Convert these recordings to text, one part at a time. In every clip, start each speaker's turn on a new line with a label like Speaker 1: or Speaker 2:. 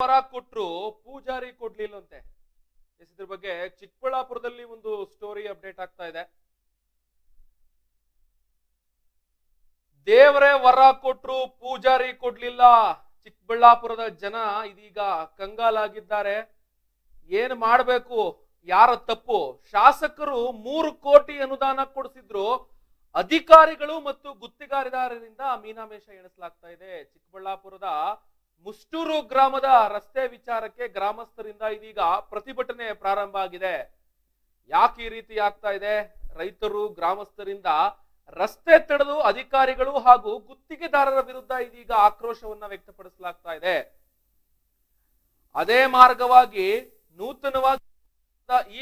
Speaker 1: ವರ ಕೊಟ್ರು, ಪೂಜಾರಿ ಕೊಡ್ಲಿಲ್ಲಂತೆ ಇದ್ರ ಬಗ್ಗೆ ಚಿಕ್ಕಬಳ್ಳಾಪುರದಲ್ಲಿ ಒಂದು ಸ್ಟೋರಿ ಅಪ್ಡೇಟ್ ಆಗ್ತಾ ಇದೆ. ದೇವರೇ ವರ ಕೊಟ್ರು, ಪೂಜಾರಿ ಕೊಡ್ಲಿಲ್ಲ. ಚಿಕ್ಕಬಳ್ಳಾಪುರದ ಜನ ಇದೀಗ ಕಂಗಾಲಾಗಿದ್ದಾರೆ. ಏನ್ ಮಾಡ್ಬೇಕು? ಯಾರ ತಪ್ಪು? ಶಾಸಕರು ಮೂರು ಕೋಟಿ ಅನುದಾನ ಕೊಡಿಸಿದ್ರು. ಅಧಿಕಾರಿಗಳು ಮತ್ತು ಗುತ್ತಿಗಾರಿದಾರರಿಂದ ಮೀನಾಮೇಷ ಎಣಿಸಲಾಗ್ತಾ ಇದೆ. ಚಿಕ್ಕಬಳ್ಳಾಪುರದ ಮುಷ್ಟೂರು ಗ್ರಾಮದ ರಸ್ತೆ ವಿಚಾರಕ್ಕೆ ಗ್ರಾಮಸ್ಥರಿಂದ ಇದೀಗ ಪ್ರತಿಭಟನೆ ಪ್ರಾರಂಭ ಆಗಿದೆ. ಯಾಕೆ ಈ ರೀತಿ ಆಗ್ತಾ ಇದೆ? ರೈತರು, ಗ್ರಾಮಸ್ಥರಿಂದ ರಸ್ತೆ ತಡೆದು ಅಧಿಕಾರಿಗಳು ಹಾಗೂ ಗುತ್ತಿಗೆದಾರರ ವಿರುದ್ಧ ಇದೀಗ ಆಕ್ರೋಶವನ್ನ ವ್ಯಕ್ತಪಡಿಸಲಾಗ್ತಾ ಇದೆ. ಅದೇ ಮಾರ್ಗವಾಗಿ ನೂತನವಾಗಿ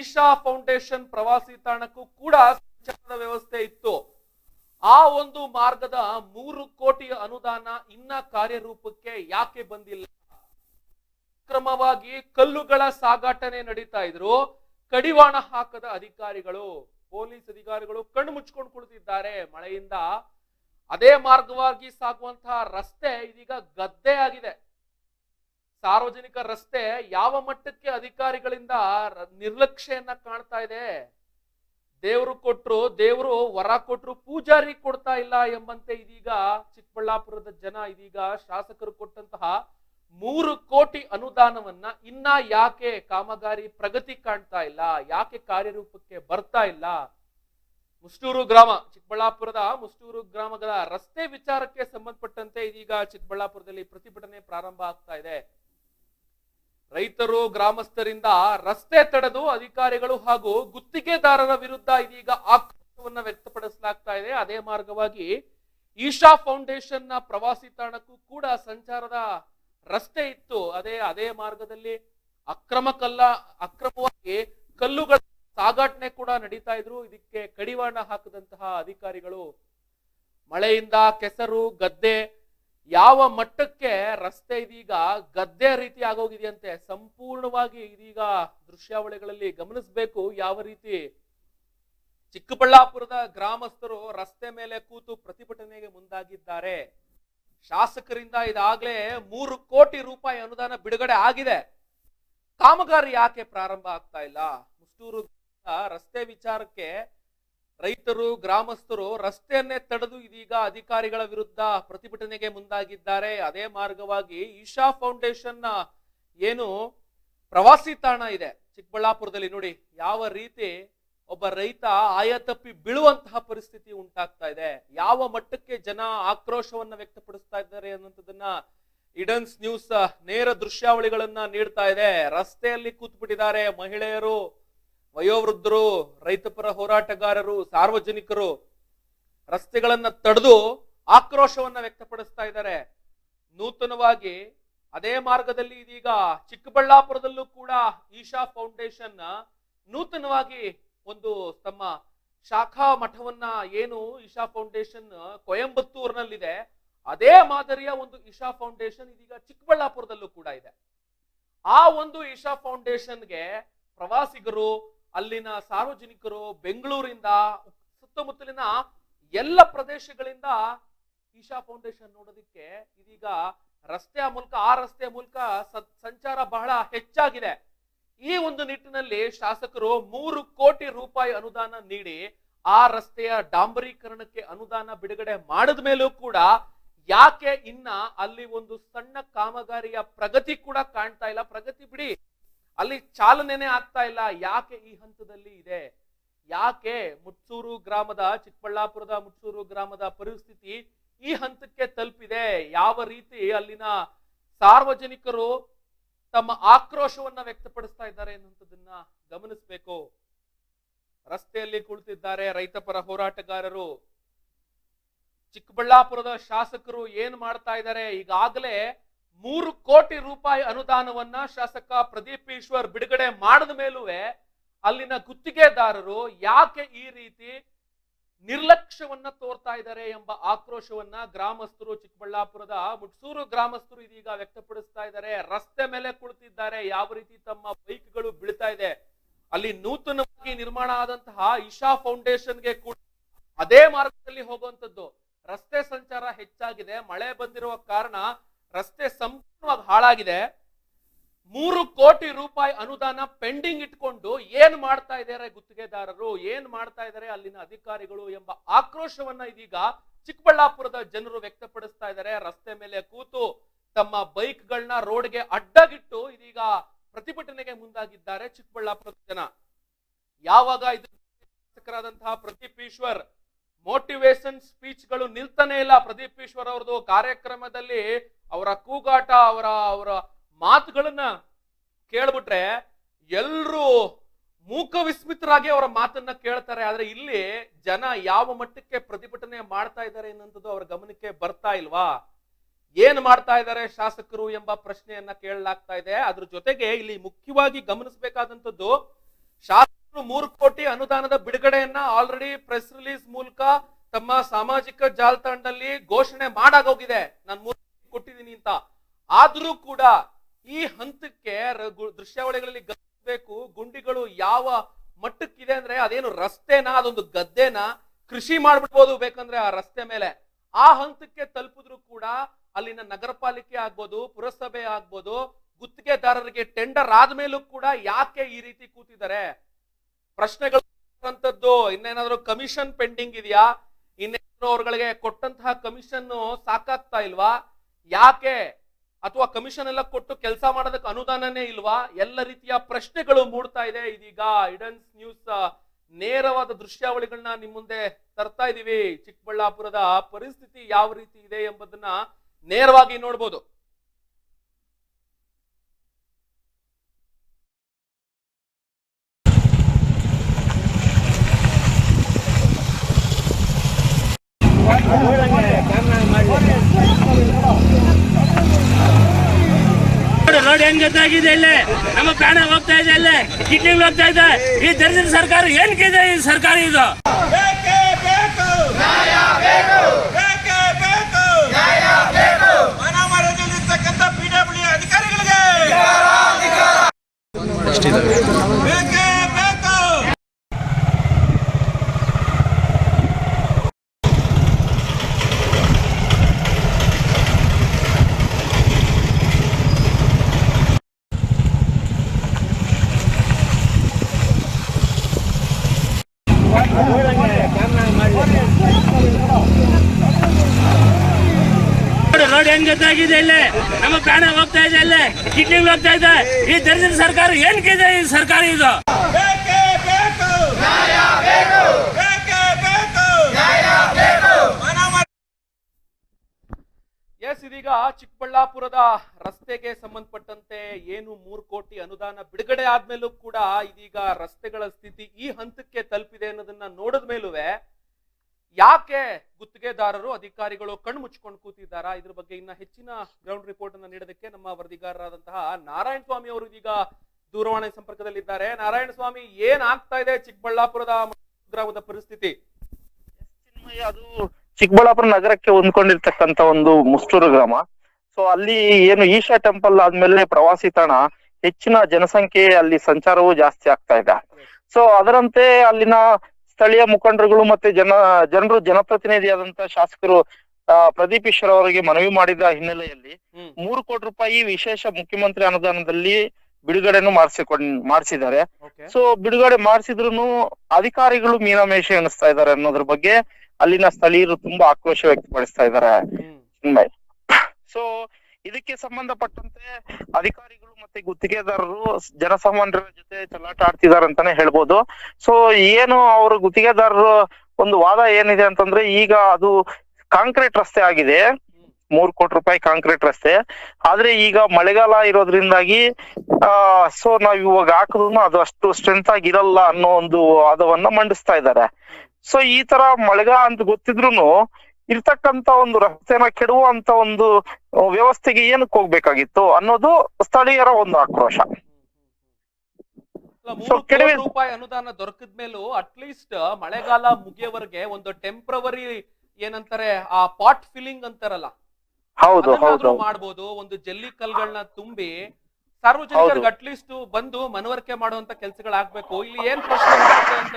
Speaker 1: ಈಶಾ ಫೌಂಡೇಶನ್ ಪ್ರವಾಸಿ ತಾಣಕ್ಕೂ ಕೂಡ ಸಂಚಾರದ ವ್ಯವಸ್ಥೆ ಇತ್ತು. ಆ ಒಂದು ಮಾರ್ಗದ ಮೂರು ಕೋಟಿ ಅನುದಾನ ಇನ್ನ ಕಾರ್ಯರೂಪಕ್ಕೆ ಯಾಕೆ ಬಂದಿಲ್ಲ? ಕ್ರಮವಾಗಿ ಕಲ್ಲುಗಳ ಸಾಗಾಟನೆ ನಡೀತಾ ಇದ್ರು. ಕಡಿವಾಣ ಹಾಕದ ಅಧಿಕಾರಿಗಳು, ಪೊಲೀಸ್ ಅಧಿಕಾರಿಗಳು ಕಣ್ಣು ಮುಚ್ಕೊಂಡು ಕುಳಿತಿದ್ದಾರೆ. ಮಳೆಯಿಂದ ಅದೇ ಮಾರ್ಗವಾಗಿ ಸಾಗುವಂತಹ ರಸ್ತೆ ಇದೀಗ ಗದ್ದೆ ಆಗಿದೆ. ಸಾರ್ವಜನಿಕ ರಸ್ತೆ ಯಾವ ಮಟ್ಟಕ್ಕೆ ಅಧಿಕಾರಿಗಳಿಂದ ನಿರ್ಲಕ್ಷ್ಯೆಯನ್ನ ಕಾಣ್ತಾ ಇದೆ? ದೇವರು ಕೊಟ್ಟರು ದೇವರು ವರ ಕೊಟ್ಟರು ಪೂಜಾರಿ ಕೊಡ್ತಾ ಇಲ್ಲ ಎಂಬಂತೆ ಇದೀಗ ಚಿಕ್ಕಬಳ್ಳಾಪುರದ ಜನ ಇದೀಗ ಶಾಸಕರು ಕೊಟ್ಟಂತಹ ಮೂರು ಕೋಟಿ ಅನುದಾನವನ್ನ ಇನ್ನ ಯಾಕೆ ಕಾಮಗಾರಿ ಪ್ರಗತಿ ಕಾಣ್ತಾ ಇಲ್ಲ, ಯಾಕೆ ಕಾರ್ಯರೂಪಕ್ಕೆ ಬರ್ತಾ ಇಲ್ಲ? ಮುಷ್ಟೂರು ಗ್ರಾಮ, ಚಿಕ್ಕಬಳ್ಳಾಪುರದ ಮುಷ್ಟೂರು ಗ್ರಾಮದ ರಸ್ತೆ ವಿಚಾರಕ್ಕೆ ಸಂಬಂಧಪಟ್ಟಂತೆ ಇದೀಗ ಚಿಕ್ಕಬಳ್ಳಾಪುರದಲ್ಲಿ ಪ್ರತಿಭಟನೆ ಪ್ರಾರಂಭ ಆಗ್ತಾ ಇದೆ. ರೈತರು, ಗ್ರಾಮಸ್ಥರಿಂದ ರಸ್ತೆ ತಡೆದು ಅಧಿಕಾರಿಗಳು ಹಾಗೂ ಗುತ್ತಿಗೆದಾರರ ವಿರುದ್ಧ ಇದೀಗ ಆಕ್ರೋಶವನ್ನು ವ್ಯಕ್ತಪಡಿಸಲಾಗ್ತಾ ಇದೆ. ಅದೇ ಮಾರ್ಗವಾಗಿ ಈಶಾ ಫೌಂಡೇಶನ್ನ ಪ್ರವಾಸಿ ತಾಣಕ್ಕೂ ಕೂಡ ಸಂಚಾರದ ರಸ್ತೆ ಇತ್ತು. ಅದೇ ಅದೇ ಮಾರ್ಗದಲ್ಲಿ ಅಕ್ರಮ ಕಲ್ಲ ಅಕ್ರಮವಾಗಿ ಕಲ್ಲುಗಳ ಸಾಗಾಟನೆ ಕೂಡ ನಡೀತಾ ಇದ್ರು. ಇದಕ್ಕೆ ಕಡಿವಾಣ ಹಾಕದಂತಹ ಅಧಿಕಾರಿಗಳು ಮಳೆಯಿಂದ ಕೆಸರು, ಗದ್ದೆ ಯಾವ ಮಟ್ಟಕ್ಕೆ ರಸ್ತೆ ಇದೀಗ ಗದ್ದೆ ರೀತಿ ಆಗೋಗಿದೆಯಂತೆ ಸಂಪೂರ್ಣವಾಗಿ ಇದೀಗ ದೃಶ್ಯಾವಳಿಗಳಲ್ಲಿ ಗಮನಿಸಬೇಕು ಯಾವ ರೀತಿ ಚಿಕ್ಕಬಳ್ಳಾಪುರದ ಗ್ರಾಮಸ್ಥರು ರಸ್ತೆ ಮೇಲೆ ಕೂತು ಪ್ರತಿಭಟನೆಗೆ ಮುಂದಾಗಿದ್ದಾರೆ. ಶಾಸಕರಿಂದ ಇದಾಗ್ಲೇ ಮೂರು ಕೋಟಿ ರೂಪಾಯಿ ಅನುದಾನ ಬಿಡುಗಡೆ ಆಗಿದೆ. ಕಾಮಗಾರಿ ಯಾಕೆ ಪ್ರಾರಂಭ ಆಗ್ತಾ ಇಲ್ಲ? ಮುಷ್ಟೂರು ರಸ್ತೆ ವಿಚಾರಕ್ಕೆ ರೈತರು, ಗ್ರಾಮಸ್ಥರು ರಸ್ತೆಯನ್ನೇ ತಡೆದು ಇದೀಗ ಅಧಿಕಾರಿಗಳ ವಿರುದ್ಧ ಪ್ರತಿಭಟನೆಗೆ ಮುಂದಾಗಿದ್ದಾರೆ. ಅದೇ ಮಾರ್ಗವಾಗಿ ಈಶಾ ಫೌಂಡೇಶನ್ ಏನು ಪ್ರವಾಸಿ ತಾಣ ಇದೆ ಚಿಕ್ಕಬಳ್ಳಾಪುರದಲ್ಲಿ ನೋಡಿ, ಯಾವ ರೀತಿ ಒಬ್ಬ ರೈತ ಆಯತಪ್ಪಿ ಬೀಳುವಂತಹ ಪರಿಸ್ಥಿತಿ ಉಂಟಾಗ್ತಾ ಇದೆ. ಯಾವ ಮಟ್ಟಕ್ಕೆ ಜನ ಆಕ್ರೋಶವನ್ನ ವ್ಯಕ್ತಪಡಿಸ್ತಾ ಇದ್ದಾರೆ ಅನ್ನುವಂಥದ್ದನ್ನ ಇಡನ್ಸ್ ನ್ಯೂಸ್ ನೇರ ದೃಶ್ಯಾವಳಿಗಳನ್ನ ನೀಡ್ತಾ ಇದೆ. ರಸ್ತೆಯಲ್ಲಿ ಕೂತ್ಬಿಟ್ಟಿದ್ದಾರೆ ಮಹಿಳೆಯರು. ವಯೋವೃದ್ಧರು ರೈತಪರ ಹೋರಾಟಗಾರರು, ಸಾರ್ವಜನಿಕರು ರಸ್ತೆಗಳನ್ನ ತಡೆದು ಆಕ್ರೋಶವನ್ನ ವ್ಯಕ್ತಪಡಿಸ್ತಾ ಇದ್ದಾರೆ. ನೂತನವಾಗಿ ಅದೇ ಮಾರ್ಗದಲ್ಲಿ ಇದೀಗ ಚಿಕ್ಕಬಳ್ಳಾಪುರದಲ್ಲೂ ಕೂಡ ಈಶಾ ಫೌಂಡೇಶನ್ ನೂತನವಾಗಿ ಒಂದು ತಮ್ಮ ಶಾಖಾ ಮಠವನ್ನ ಏನು ಈಶಾ ಫೌಂಡೇಶನ್ ಕೊಯಂಬತ್ತೂರಿನಲ್ಲಿದೆ, ಅದೇ ಮಾದರಿಯ ಒಂದು ಈಶಾ ಫೌಂಡೇಶನ್ ಇದೀಗ ಚಿಕ್ಕಬಳ್ಳಾಪುರದಲ್ಲೂ ಕೂಡ ಇದೆ. ಆ ಒಂದು ಈಶಾ ಫೌಂಡೇಶನ್ಗೆ ಪ್ರವಾಸಿಗರು ಅಲ್ಲಿನ ಸಾರ್ವಜನಿಕರು ಬೆಂಗಳೂರಿಂದ ಸುತ್ತಮುತ್ತಲಿನ ಎಲ್ಲ ಪ್ರದೇಶಗಳಿಂದ ಈಶಾ ಫೌಂಡೇಶನ್ ನೋಡೋದಕ್ಕೆ ಇದೀಗ ರಸ್ತೆಯ ಮೂಲಕ, ಆ ರಸ್ತೆಯ ಮೂಲಕ ಸಂಚಾರ ಬಹಳ ಹೆಚ್ಚಾಗಿದೆ. ಈ ಒಂದು ನಿಟ್ಟಿನಲ್ಲಿ ಶಾಸಕರು ಮೂರು ಕೋಟಿ ರೂಪಾಯಿ ಅನುದಾನ ನೀಡಿ, ಆ ರಸ್ತೆಯ ಡಾಂಬರೀಕರಣಕ್ಕೆ ಅನುದಾನ ಬಿಡುಗಡೆ ಮಾಡಿದ ಮೇಲೂ ಕೂಡ ಯಾಕೆ ಇನ್ನ ಅಲ್ಲಿ ಒಂದು ಸಣ್ಣ ಕಾಮಗಾರಿಯ ಪ್ರಗತಿ ಕೂಡ ಕಾಣ್ತಾ ಇಲ್ಲ. ಪ್ರಗತಿ ಬಿಡಿ. ಅಲ್ಲಿ ಚಾಲನೆನೇ ಆಗ್ತಾ ಇಲ್ಲ. ಯಾಕೆ ಈ ಹಂತದಲ್ಲಿ ಇದೆ? ಯಾಕೆ ಮುಟ್ಸೂರು ಗ್ರಾಮದ, ಚಿಕ್ಕಬಳ್ಳಾಪುರದ ಮುಟ್ಸೂರು ಗ್ರಾಮದ ಪರಿಸ್ಥಿತಿ ಈ ಹಂತಕ್ಕೆ ತಲುಪಿದೆ? ಯಾವ ರೀತಿ ಅಲ್ಲಿನ ಸಾರ್ವಜನಿಕರು ತಮ್ಮ ಆಕ್ರೋಶವನ್ನ ವ್ಯಕ್ತಪಡಿಸ್ತಾ ಇದ್ದಾರೆ ಎನ್ನುವಂಥದ್ದನ್ನ ಗಮನಿಸಬೇಕು. ರಸ್ತೆಯಲ್ಲಿ ಕುಳಿತಿದ್ದಾರೆ ರೈತಪರ ಹೋರಾಟಗಾರರು. ಚಿಕ್ಕಬಳ್ಳಾಪುರದ ಶಾಸಕರು ಏನ್ ಮಾಡ್ತಾ ಇದ್ದಾರೆ? ಈಗಾಗಲೇ ಮೂರು ಕೋಟಿ ರೂಪಾಯಿ ಅನುದಾನವನ್ನ ಶಾಸಕ ಪ್ರದೀಪ್ ಈಶ್ವರ್ ಬಿಡುಗಡೆ ಮಾಡಿದ ಮೇಲೂ ಅಲ್ಲಿನ ಗುತ್ತಿಗೆದಾರರು ಯಾಕೆ ಈ ರೀತಿ ನಿರ್ಲಕ್ಷ್ಯವನ್ನ ತೋರ್ತಾ ಇದ್ದಾರೆ ಎಂಬ ಆಕ್ರೋಶವನ್ನ ಗ್ರಾಮಸ್ಥರು ಚಿಕ್ಕಬಳ್ಳಾಪುರದ ಮುಟ್ಸೂರು ಗ್ರಾಮಸ್ಥರು ಇದೀಗ ವ್ಯಕ್ತಪಡಿಸ್ತಾ ಇದ್ದಾರೆ. ರಸ್ತೆ ಮೇಲೆ ಕುಳಿತಿದ್ದಾರೆ. ಯಾವ ರೀತಿ ತಮ್ಮ ಬೈಕ್ಗಳು ಬೀಳ್ತಾ ಇದೆ. ಅಲ್ಲಿ ನೂತನವಾಗಿ ನಿರ್ಮಾಣ ಆದಂತಹ ಇಶಾ ಫೌಂಡೇಶನ್ಗೆ ಕೂಡ ಅದೇ ಮಾರ್ಗದಲ್ಲಿ ಹೋಗುವಂತದ್ದು ರಸ್ತೆ ಸಂಚಾರ ಹೆಚ್ಚಾಗಿದೆ. ಮಳೆ ಬಂದಿರುವ ಕಾರಣ ರಸ್ತೆ ಸಂಪೂರ್ಣವಾಗಿ ಹಾಳಾಗಿದೆ. ಮೂರು ಕೋಟಿ ರೂಪಾಯಿ ಅನುದಾನ ಪೆಂಡಿಂಗ್ ಇಟ್ಕೊಂಡು ಏನ್ ಮಾಡ್ತಾ ಇದ್ದಾರೆ ಗುತ್ತಿಗೆದಾರರು, ಏನ್ ಮಾಡ್ತಾ ಇದ್ದಾರೆ ಅಲ್ಲಿನ ಅಧಿಕಾರಿಗಳು ಎಂಬ ಆಕ್ರೋಶವನ್ನ ಇದೀಗ ಚಿಕ್ಕಬಳ್ಳಾಪುರದ ಜನರು ವ್ಯಕ್ತಪಡಿಸ್ತಾ ಇದ್ದಾರೆ. ರಸ್ತೆ ಮೇಲೆ ಕೂತು ತಮ್ಮ ಬೈಕ್ಗಳನ್ನ ರೋಡ್ಗೆ ಅಡ್ಡಗಿಟ್ಟು ಇದೀಗ ಪ್ರತಿಭಟನೆಗೆ ಮುಂದಾಗಿದ್ದಾರೆ ಚಿಕ್ಕಬಳ್ಳಾಪುರದ ಜನ. ಯಾವಾಗ ಇದು ಶಾಸಕರಾದಂತಹ ಪ್ರದೀಪ್ ಈಶ್ವರ್ ಮೋಟಿವೇಶನ್ ಸ್ಪೀಚ್ಗಳು ನಿಲ್ತಾನೆ ಇಲ್ಲ. ಪ್ರದೀಪ್ ಈಶ್ವರ್ ಅವ್ರದ್ದು ಕಾರ್ಯಕ್ರಮದಲ್ಲಿ ಅವರ ಕೂಗಾಟ, ಅವರ ಅವರ ಮಾತುಗಳನ್ನ ಕೇಳ್ಬಿಟ್ರೆ ಎಲ್ರೂ ಮೂಕ ವಿಸ್ಮಿತರಾಗಿ ಅವರ ಮಾತನ್ನ ಕೇಳ್ತಾರೆ. ಆದ್ರೆ ಇಲ್ಲಿ ಜನ ಯಾವ ಮಟ್ಟಕ್ಕೆ ಪ್ರತಿಭಟನೆ ಮಾಡ್ತಾ ಇದ್ದಾರೆ ಅನ್ನೋದು ಅವರ ಗಮನಕ್ಕೆ ಬರ್ತಾ ಇಲ್ವಾ? ಏನ್ ಮಾಡ್ತಾ ಇದ್ದಾರೆ ಶಾಸಕರು ಎಂಬ ಪ್ರಶ್ನೆಯನ್ನ ಕೇಳಲಾಗ್ತಾ ಇದೆ. ಅದ್ರ ಜೊತೆಗೆ ಇಲ್ಲಿ ಮುಖ್ಯವಾಗಿ ಗಮನಿಸಬೇಕಾದಂಥದ್ದು ಶಾಸಕರು ಮೂರು ಕೋಟಿ ಅನುದಾನದ ಬಿಡುಗಡೆಯನ್ನ ಆಲ್ರೆಡಿ ಪ್ರೆಸ್ ರಿಲೀಸ್ ಮೂಲಕ ತಮ್ಮ ಸಾಮಾಜಿಕ ಜಾಲತಾಣದಲ್ಲಿ ಘೋಷಣೆ ಮಾಡಾಗೋಗಿದೆ. ನಾನು ಮೂರು ಕೊಟ್ಟಿದ್ದೀನಿ ಅಂತ. ಆದ್ರೂ ಕೂಡ ಈ ಹಂತಕ್ಕೆ ದೃಶ್ಯಾವಳಿಗಳಲ್ಲಿ ಗಮನಿಸಬೇಕು, ಗುಂಡಿಗಳು ಯಾವ ಮಟ್ಟಕ್ಕಿದೆ ಅಂದ್ರೆ ಅದೇನು ರಸ್ತೆನಾ, ಅದೊಂದು ಗದ್ದೆನ, ಕೃಷಿ ಮಾಡ್ಬಿಡ್ಬೋದು ಬೇಕಂದ್ರೆ ಆ ರಸ್ತೆ ಮೇಲೆ. ಆ ಹಂತಕ್ಕೆ ತಲುಪಿದ್ರು ಕೂಡ ಅಲ್ಲಿನ ನಗರ ಪಾಲಿಕೆ ಆಗ್ಬೋದು, ಪುರಸಭೆ ಆಗ್ಬೋದು, ಗುತ್ತಿಗೆದಾರರಿಗೆ ಟೆಂಡರ್ ಆದ್ಮೇಲೂ ಕೂಡ ಯಾಕೆ ಈ ರೀತಿ ಕೂತಿದ್ದಾರೆ? ಪ್ರಶ್ನೆಗಳು ಇನ್ನೇನಾದ್ರೂ ಕಮಿಷನ್ ಪೆಂಡಿಂಗ್ ಇದೆಯಾ? ಇನ್ನೇನಾದ್ರೂ ಅವ್ರಗಳಿಗೆ ಕೊಟ್ಟಂತಹ ಕಮಿಷನ್ ಸಾಕಾಗ್ತಾ ಇಲ್ವಾ? ಯಾಕೆ ಅಥವಾ ಕಮಿಷನ್ ಎಲ್ಲ ಕೊಟ್ಟು ಕೆಲಸ ಮಾಡೋದಕ್ಕೆ ಅನುದಾನನೇ ಇಲ್ವಾ? ಎಲ್ಲ ರೀತಿಯ ಪ್ರಶ್ನೆಗಳು ಮೂಡ್ತಾ ಇದೆ. ಇದೀಗ ಇಡನ್ಸ್ ನ್ಯೂಸ್ ನೇರವಾದ ದೃಶ್ಯಾವಳಿಗಳನ್ನ ನಿಮ್ ಮುಂದೆ ತರ್ತಾ ಇದೀವಿ. ಚಿಕ್ಕಬಳ್ಳಾಪುರದ ಪರಿಸ್ಥಿತಿ ಯಾವ ರೀತಿ ಇದೆ ಎಂಬುದನ್ನ ನೇರವಾಗಿ ನೋಡ್ಬೋದು.
Speaker 2: ನೋಡಿ ರೋಡ್ ಹೆಂಗ್ ಗೊತ್ತಾಗಿದೆ ಇಲ್ಲಿ? ನಮ್ಮ ಪ್ರಾಣ ಹೋಗ್ತಾ ಇದೆ ಇಲ್ಲಿ. ಕಿಡ್ನಿಗಳು ಹೋಗ್ತಾ ಇದೆ. ಈ ದರಿದ್ರ ಸರ್ಕಾರ ಏನಕ್ಕಿದೆ ಈ ಸರ್ಕಾರ ಇದು?
Speaker 3: ಬೇಕೇ ಬೇಕು ನ್ಯಾಯ ಬೇಕು ಬೇಕೇ ಬೇಕು ನ್ಯಾಯ ಬೇಕು ಮನ ಮರದಲ್ಲಿರ್ತಕ್ಕಂಥ ಪಿಡಬ್ಲ್ಯೂ ಅಧಿಕಾರಿಗಳಿಗೆ ಬೇಕೇ ಬೇಕು
Speaker 2: ನೋಡಿ ರೋಡ್ ಹೆಂಗ್ ಗೊತ್ತಾಗಿದೆ ಇಲ್ಲಿ ನಮ್ಮ ಪ್ರಾಣ ಹೋಗ್ತಾ ಇದೆ ಇಲ್ಲಿ ಕಿಡ್ನಿಗಳು ಆಗ್ತಾ ಇದೆ? ಈ ದರಿದ್ರ ಸರ್ಕಾರ ಏನಕ್ಕಿದೆ ಈ ಸರ್ಕಾರ ಇದು?
Speaker 3: ಬೇಕೇ ಬೇಕು. ನ್ಯಾಯ ಬೇಕು. ಬೇಕೇ ಬೇಕು. ನ್ಯಾಯ ಬೇಕು.
Speaker 1: ಎಸ್ ಇದೀಗ ಚಿಕ್ಕಬಳ್ಳಾಪುರದ ರಸ್ತೆಗೆ ಸಂಬಂಧಪಟ್ಟಂತೆ ಏನು ಮೂರು ಕೋಟಿ ಅನುದಾನ ಬಿಡುಗಡೆ ಆದ್ಮೇಲೂ ಕೂಡ ಇದೀಗ ರಸ್ತೆಗಳ ಸ್ಥಿತಿ ಈ ಹಂತಕ್ಕೆ ತಲುಪಿದೆ ಅನ್ನೋದನ್ನ ನೋಡಿದ ಮೇಲುವೆ ಯಾಕೆ ಗುತ್ತಿಗೆದಾರರು, ಅಧಿಕಾರಿಗಳು ಕಣ್ಣು ಮುಚ್ಕೊಂಡು ಕೂತಿದ್ದಾರಾ? ಇದ್ರ ಬಗ್ಗೆ ಇನ್ನ ಹೆಚ್ಚಿನ ಗ್ರೌಂಡ್ ರಿಪೋರ್ಟ್ ಅನ್ನ ನೀಡೋದಕ್ಕೆ ನಮ್ಮ ವರದಿಗಾರರಾದಂತಹ ನಾರಾಯಣ ಸ್ವಾಮಿ ಅವರು ಇದೀಗ ದೂರವಾಣಿ ಸಂಪರ್ಕದಲ್ಲಿದ್ದಾರೆ. ನಾರಾಯಣ ಸ್ವಾಮಿ ಏನ್ ಆಗ್ತಾ ಇದೆ ಚಿಕ್ಕಬಳ್ಳಾಪುರದ ಗ್ರಾಮದ ಪರಿಸ್ಥಿತಿ?
Speaker 4: ಅದು ಚಿಕ್ಕಬಳ್ಳಾಪುರ ನಗರಕ್ಕೆ ಹೊಂದ್ಕೊಂಡಿರ್ತಕ್ಕಂತ ಒಂದು ಮುಷ್ಟೂರು ಗ್ರಾಮ. ಸೊ ಅಲ್ಲಿ ಏನು ಈಶಾ ಟೆಂಪಲ್ ಆದ್ಮೇಲೆ ಪ್ರವಾಸಿ ತಾಣ, ಹೆಚ್ಚಿನ ಜನಸಂಖ್ಯೆ ಅಲ್ಲಿ ಸಂಚಾರವೂ ಜಾಸ್ತಿ ಆಗ್ತಾ ಇದೆ. ಸೊ ಅದರಂತೆ ಅಲ್ಲಿನ ಸ್ಥಳೀಯ ಮುಖಂಡರುಗಳು ಮತ್ತೆ ಜನ ಜನರು ಜನಪ್ರತಿನಿಧಿಯಾದಂತಹ ಶಾಸಕರು ಪ್ರದೀಪ್ ಈಶ್ವರ್ ಅವರಿಗೆ ಮನವಿ ಮಾಡಿದ ಹಿನ್ನೆಲೆಯಲ್ಲಿ ಮೂರು ಕೋಟಿ ರೂಪಾಯಿ ವಿಶೇಷ ಮುಖ್ಯಮಂತ್ರಿ ಅನುದಾನದಲ್ಲಿ ಬಿಡುಗಡೆನು ಮಾಡಿಸಿಕೊಂಡ್ ಮಾಡಿಸಿದ್ದಾರೆ. ಸೊ ಬಿಡುಗಡೆ ಮಾಡಿಸಿದ್ರು ಅಧಿಕಾರಿಗಳು ಮೀನಾಮೇಷ ಎಣಿಸ್ತಾ ಇದ್ದಾರೆ ಅನ್ನೋದ್ರ ಬಗ್ಗೆ ಅಲ್ಲಿನ ಸ್ಥಳೀಯರು ತುಂಬಾ ಆಕ್ರೋಶ ವ್ಯಕ್ತಪಡಿಸ್ತಾ ಇದ್ದಾರೆ. ಸೊ ಇದಕ್ಕೆ ಸಂಬಂಧಪಟ್ಟಂತೆ ಅಧಿಕಾರಿಗಳು ಮತ್ತೆ ಗುತ್ತಿಗೆದಾರರು ಜನಸಾಮಾನ್ಯರ ಜೊತೆ ಚಲಾಟ ಆಡ್ತಿದ್ದಾರೆ ಅಂತಾನೆ ಹೇಳ್ಬೋದು. ಸೊ ಏನು ಅವರು ಗುತ್ತಿಗೆದಾರರು ಒಂದು ವಾದ ಏನಿದೆ ಅಂತಂದ್ರೆ ಈಗ ಅದು ಕಾಂಕ್ರೀಟ್ ರಸ್ತೆ ಆಗಿದೆ. ಮೂರ್ ಕೋಟಿ ರೂಪಾಯಿ ಕಾಂಕ್ರೀಟ್ ರಸ್ತೆ. ಆದ್ರೆ ಈಗ ಮಳೆಗಾಲ ಇರೋದ್ರಿಂದಾಗಿ, ಆ ಸೊ ನಾವ್ ಇವಾಗ ಹಾಕಿದ್ರು ಅದು ಅಷ್ಟು ಸ್ಟ್ರೆಂತ್ ಆಗಿರಲ್ಲ ಅನ್ನೋ ಒಂದು ವಾದವನ್ನ ಮಂಡಿಸ್ತಾ ಇದ್ದಾರೆ ಸೊ ಈ ತರ ಮಳೆಗಾಲ ಅಂತ ಗೊತ್ತಿದ್ರುನು ಇರ್ತಕ್ಕಂತ ಒಂದು ರಸ್ತೆನ ಕೆಡುವಂತ ಒಂದು ವ್ಯವಸ್ಥೆಗೆ ಏನಕ್ಕೆ ಹೋಗ್ಬೇಕಾಗಿತ್ತು ಅನ್ನೋದು ಸ್ಥಳೀಯರ ಒಂದು ಆಕ್ರೋಶ.
Speaker 1: ರೂಪಾಯಿ ಅನುದಾನ ದೊರಕಿದ ಮೇಲೂ ಅಟ್ಲೀಸ್ಟ್ ಮಳೆಗಾಲ ಮುಗಿಯವರೆಗೆ ಒಂದು ಟೆಂಪ್ರವರಿ ಏನಂತಾರೆ ಆ ಪಾಟ್ ಫಿಲ್ಲಿಂಗ್ ಅಂತಾರಲ್ಲ
Speaker 4: ಹೌದು ಹೌದು.
Speaker 1: ಮಾಡ್ಬೋದು ಒಂದು ಜಲ್ಲಿ ಕಲ್ಗಳನ್ನ ತುಂಬಿ ಸಾರ್ವಜನಿಕರಿಗೆ. ಅಟ್ಲೀಸ್ಟ್ ಬಂದು ಮನವರಿಕೆ ಮಾಡುವಂತ ಕೆಲಸಗಳಾಗ್ಬೇಕು. ಇಲ್ಲಿ ಏನ್ ಪ್ರಶ್ನೆ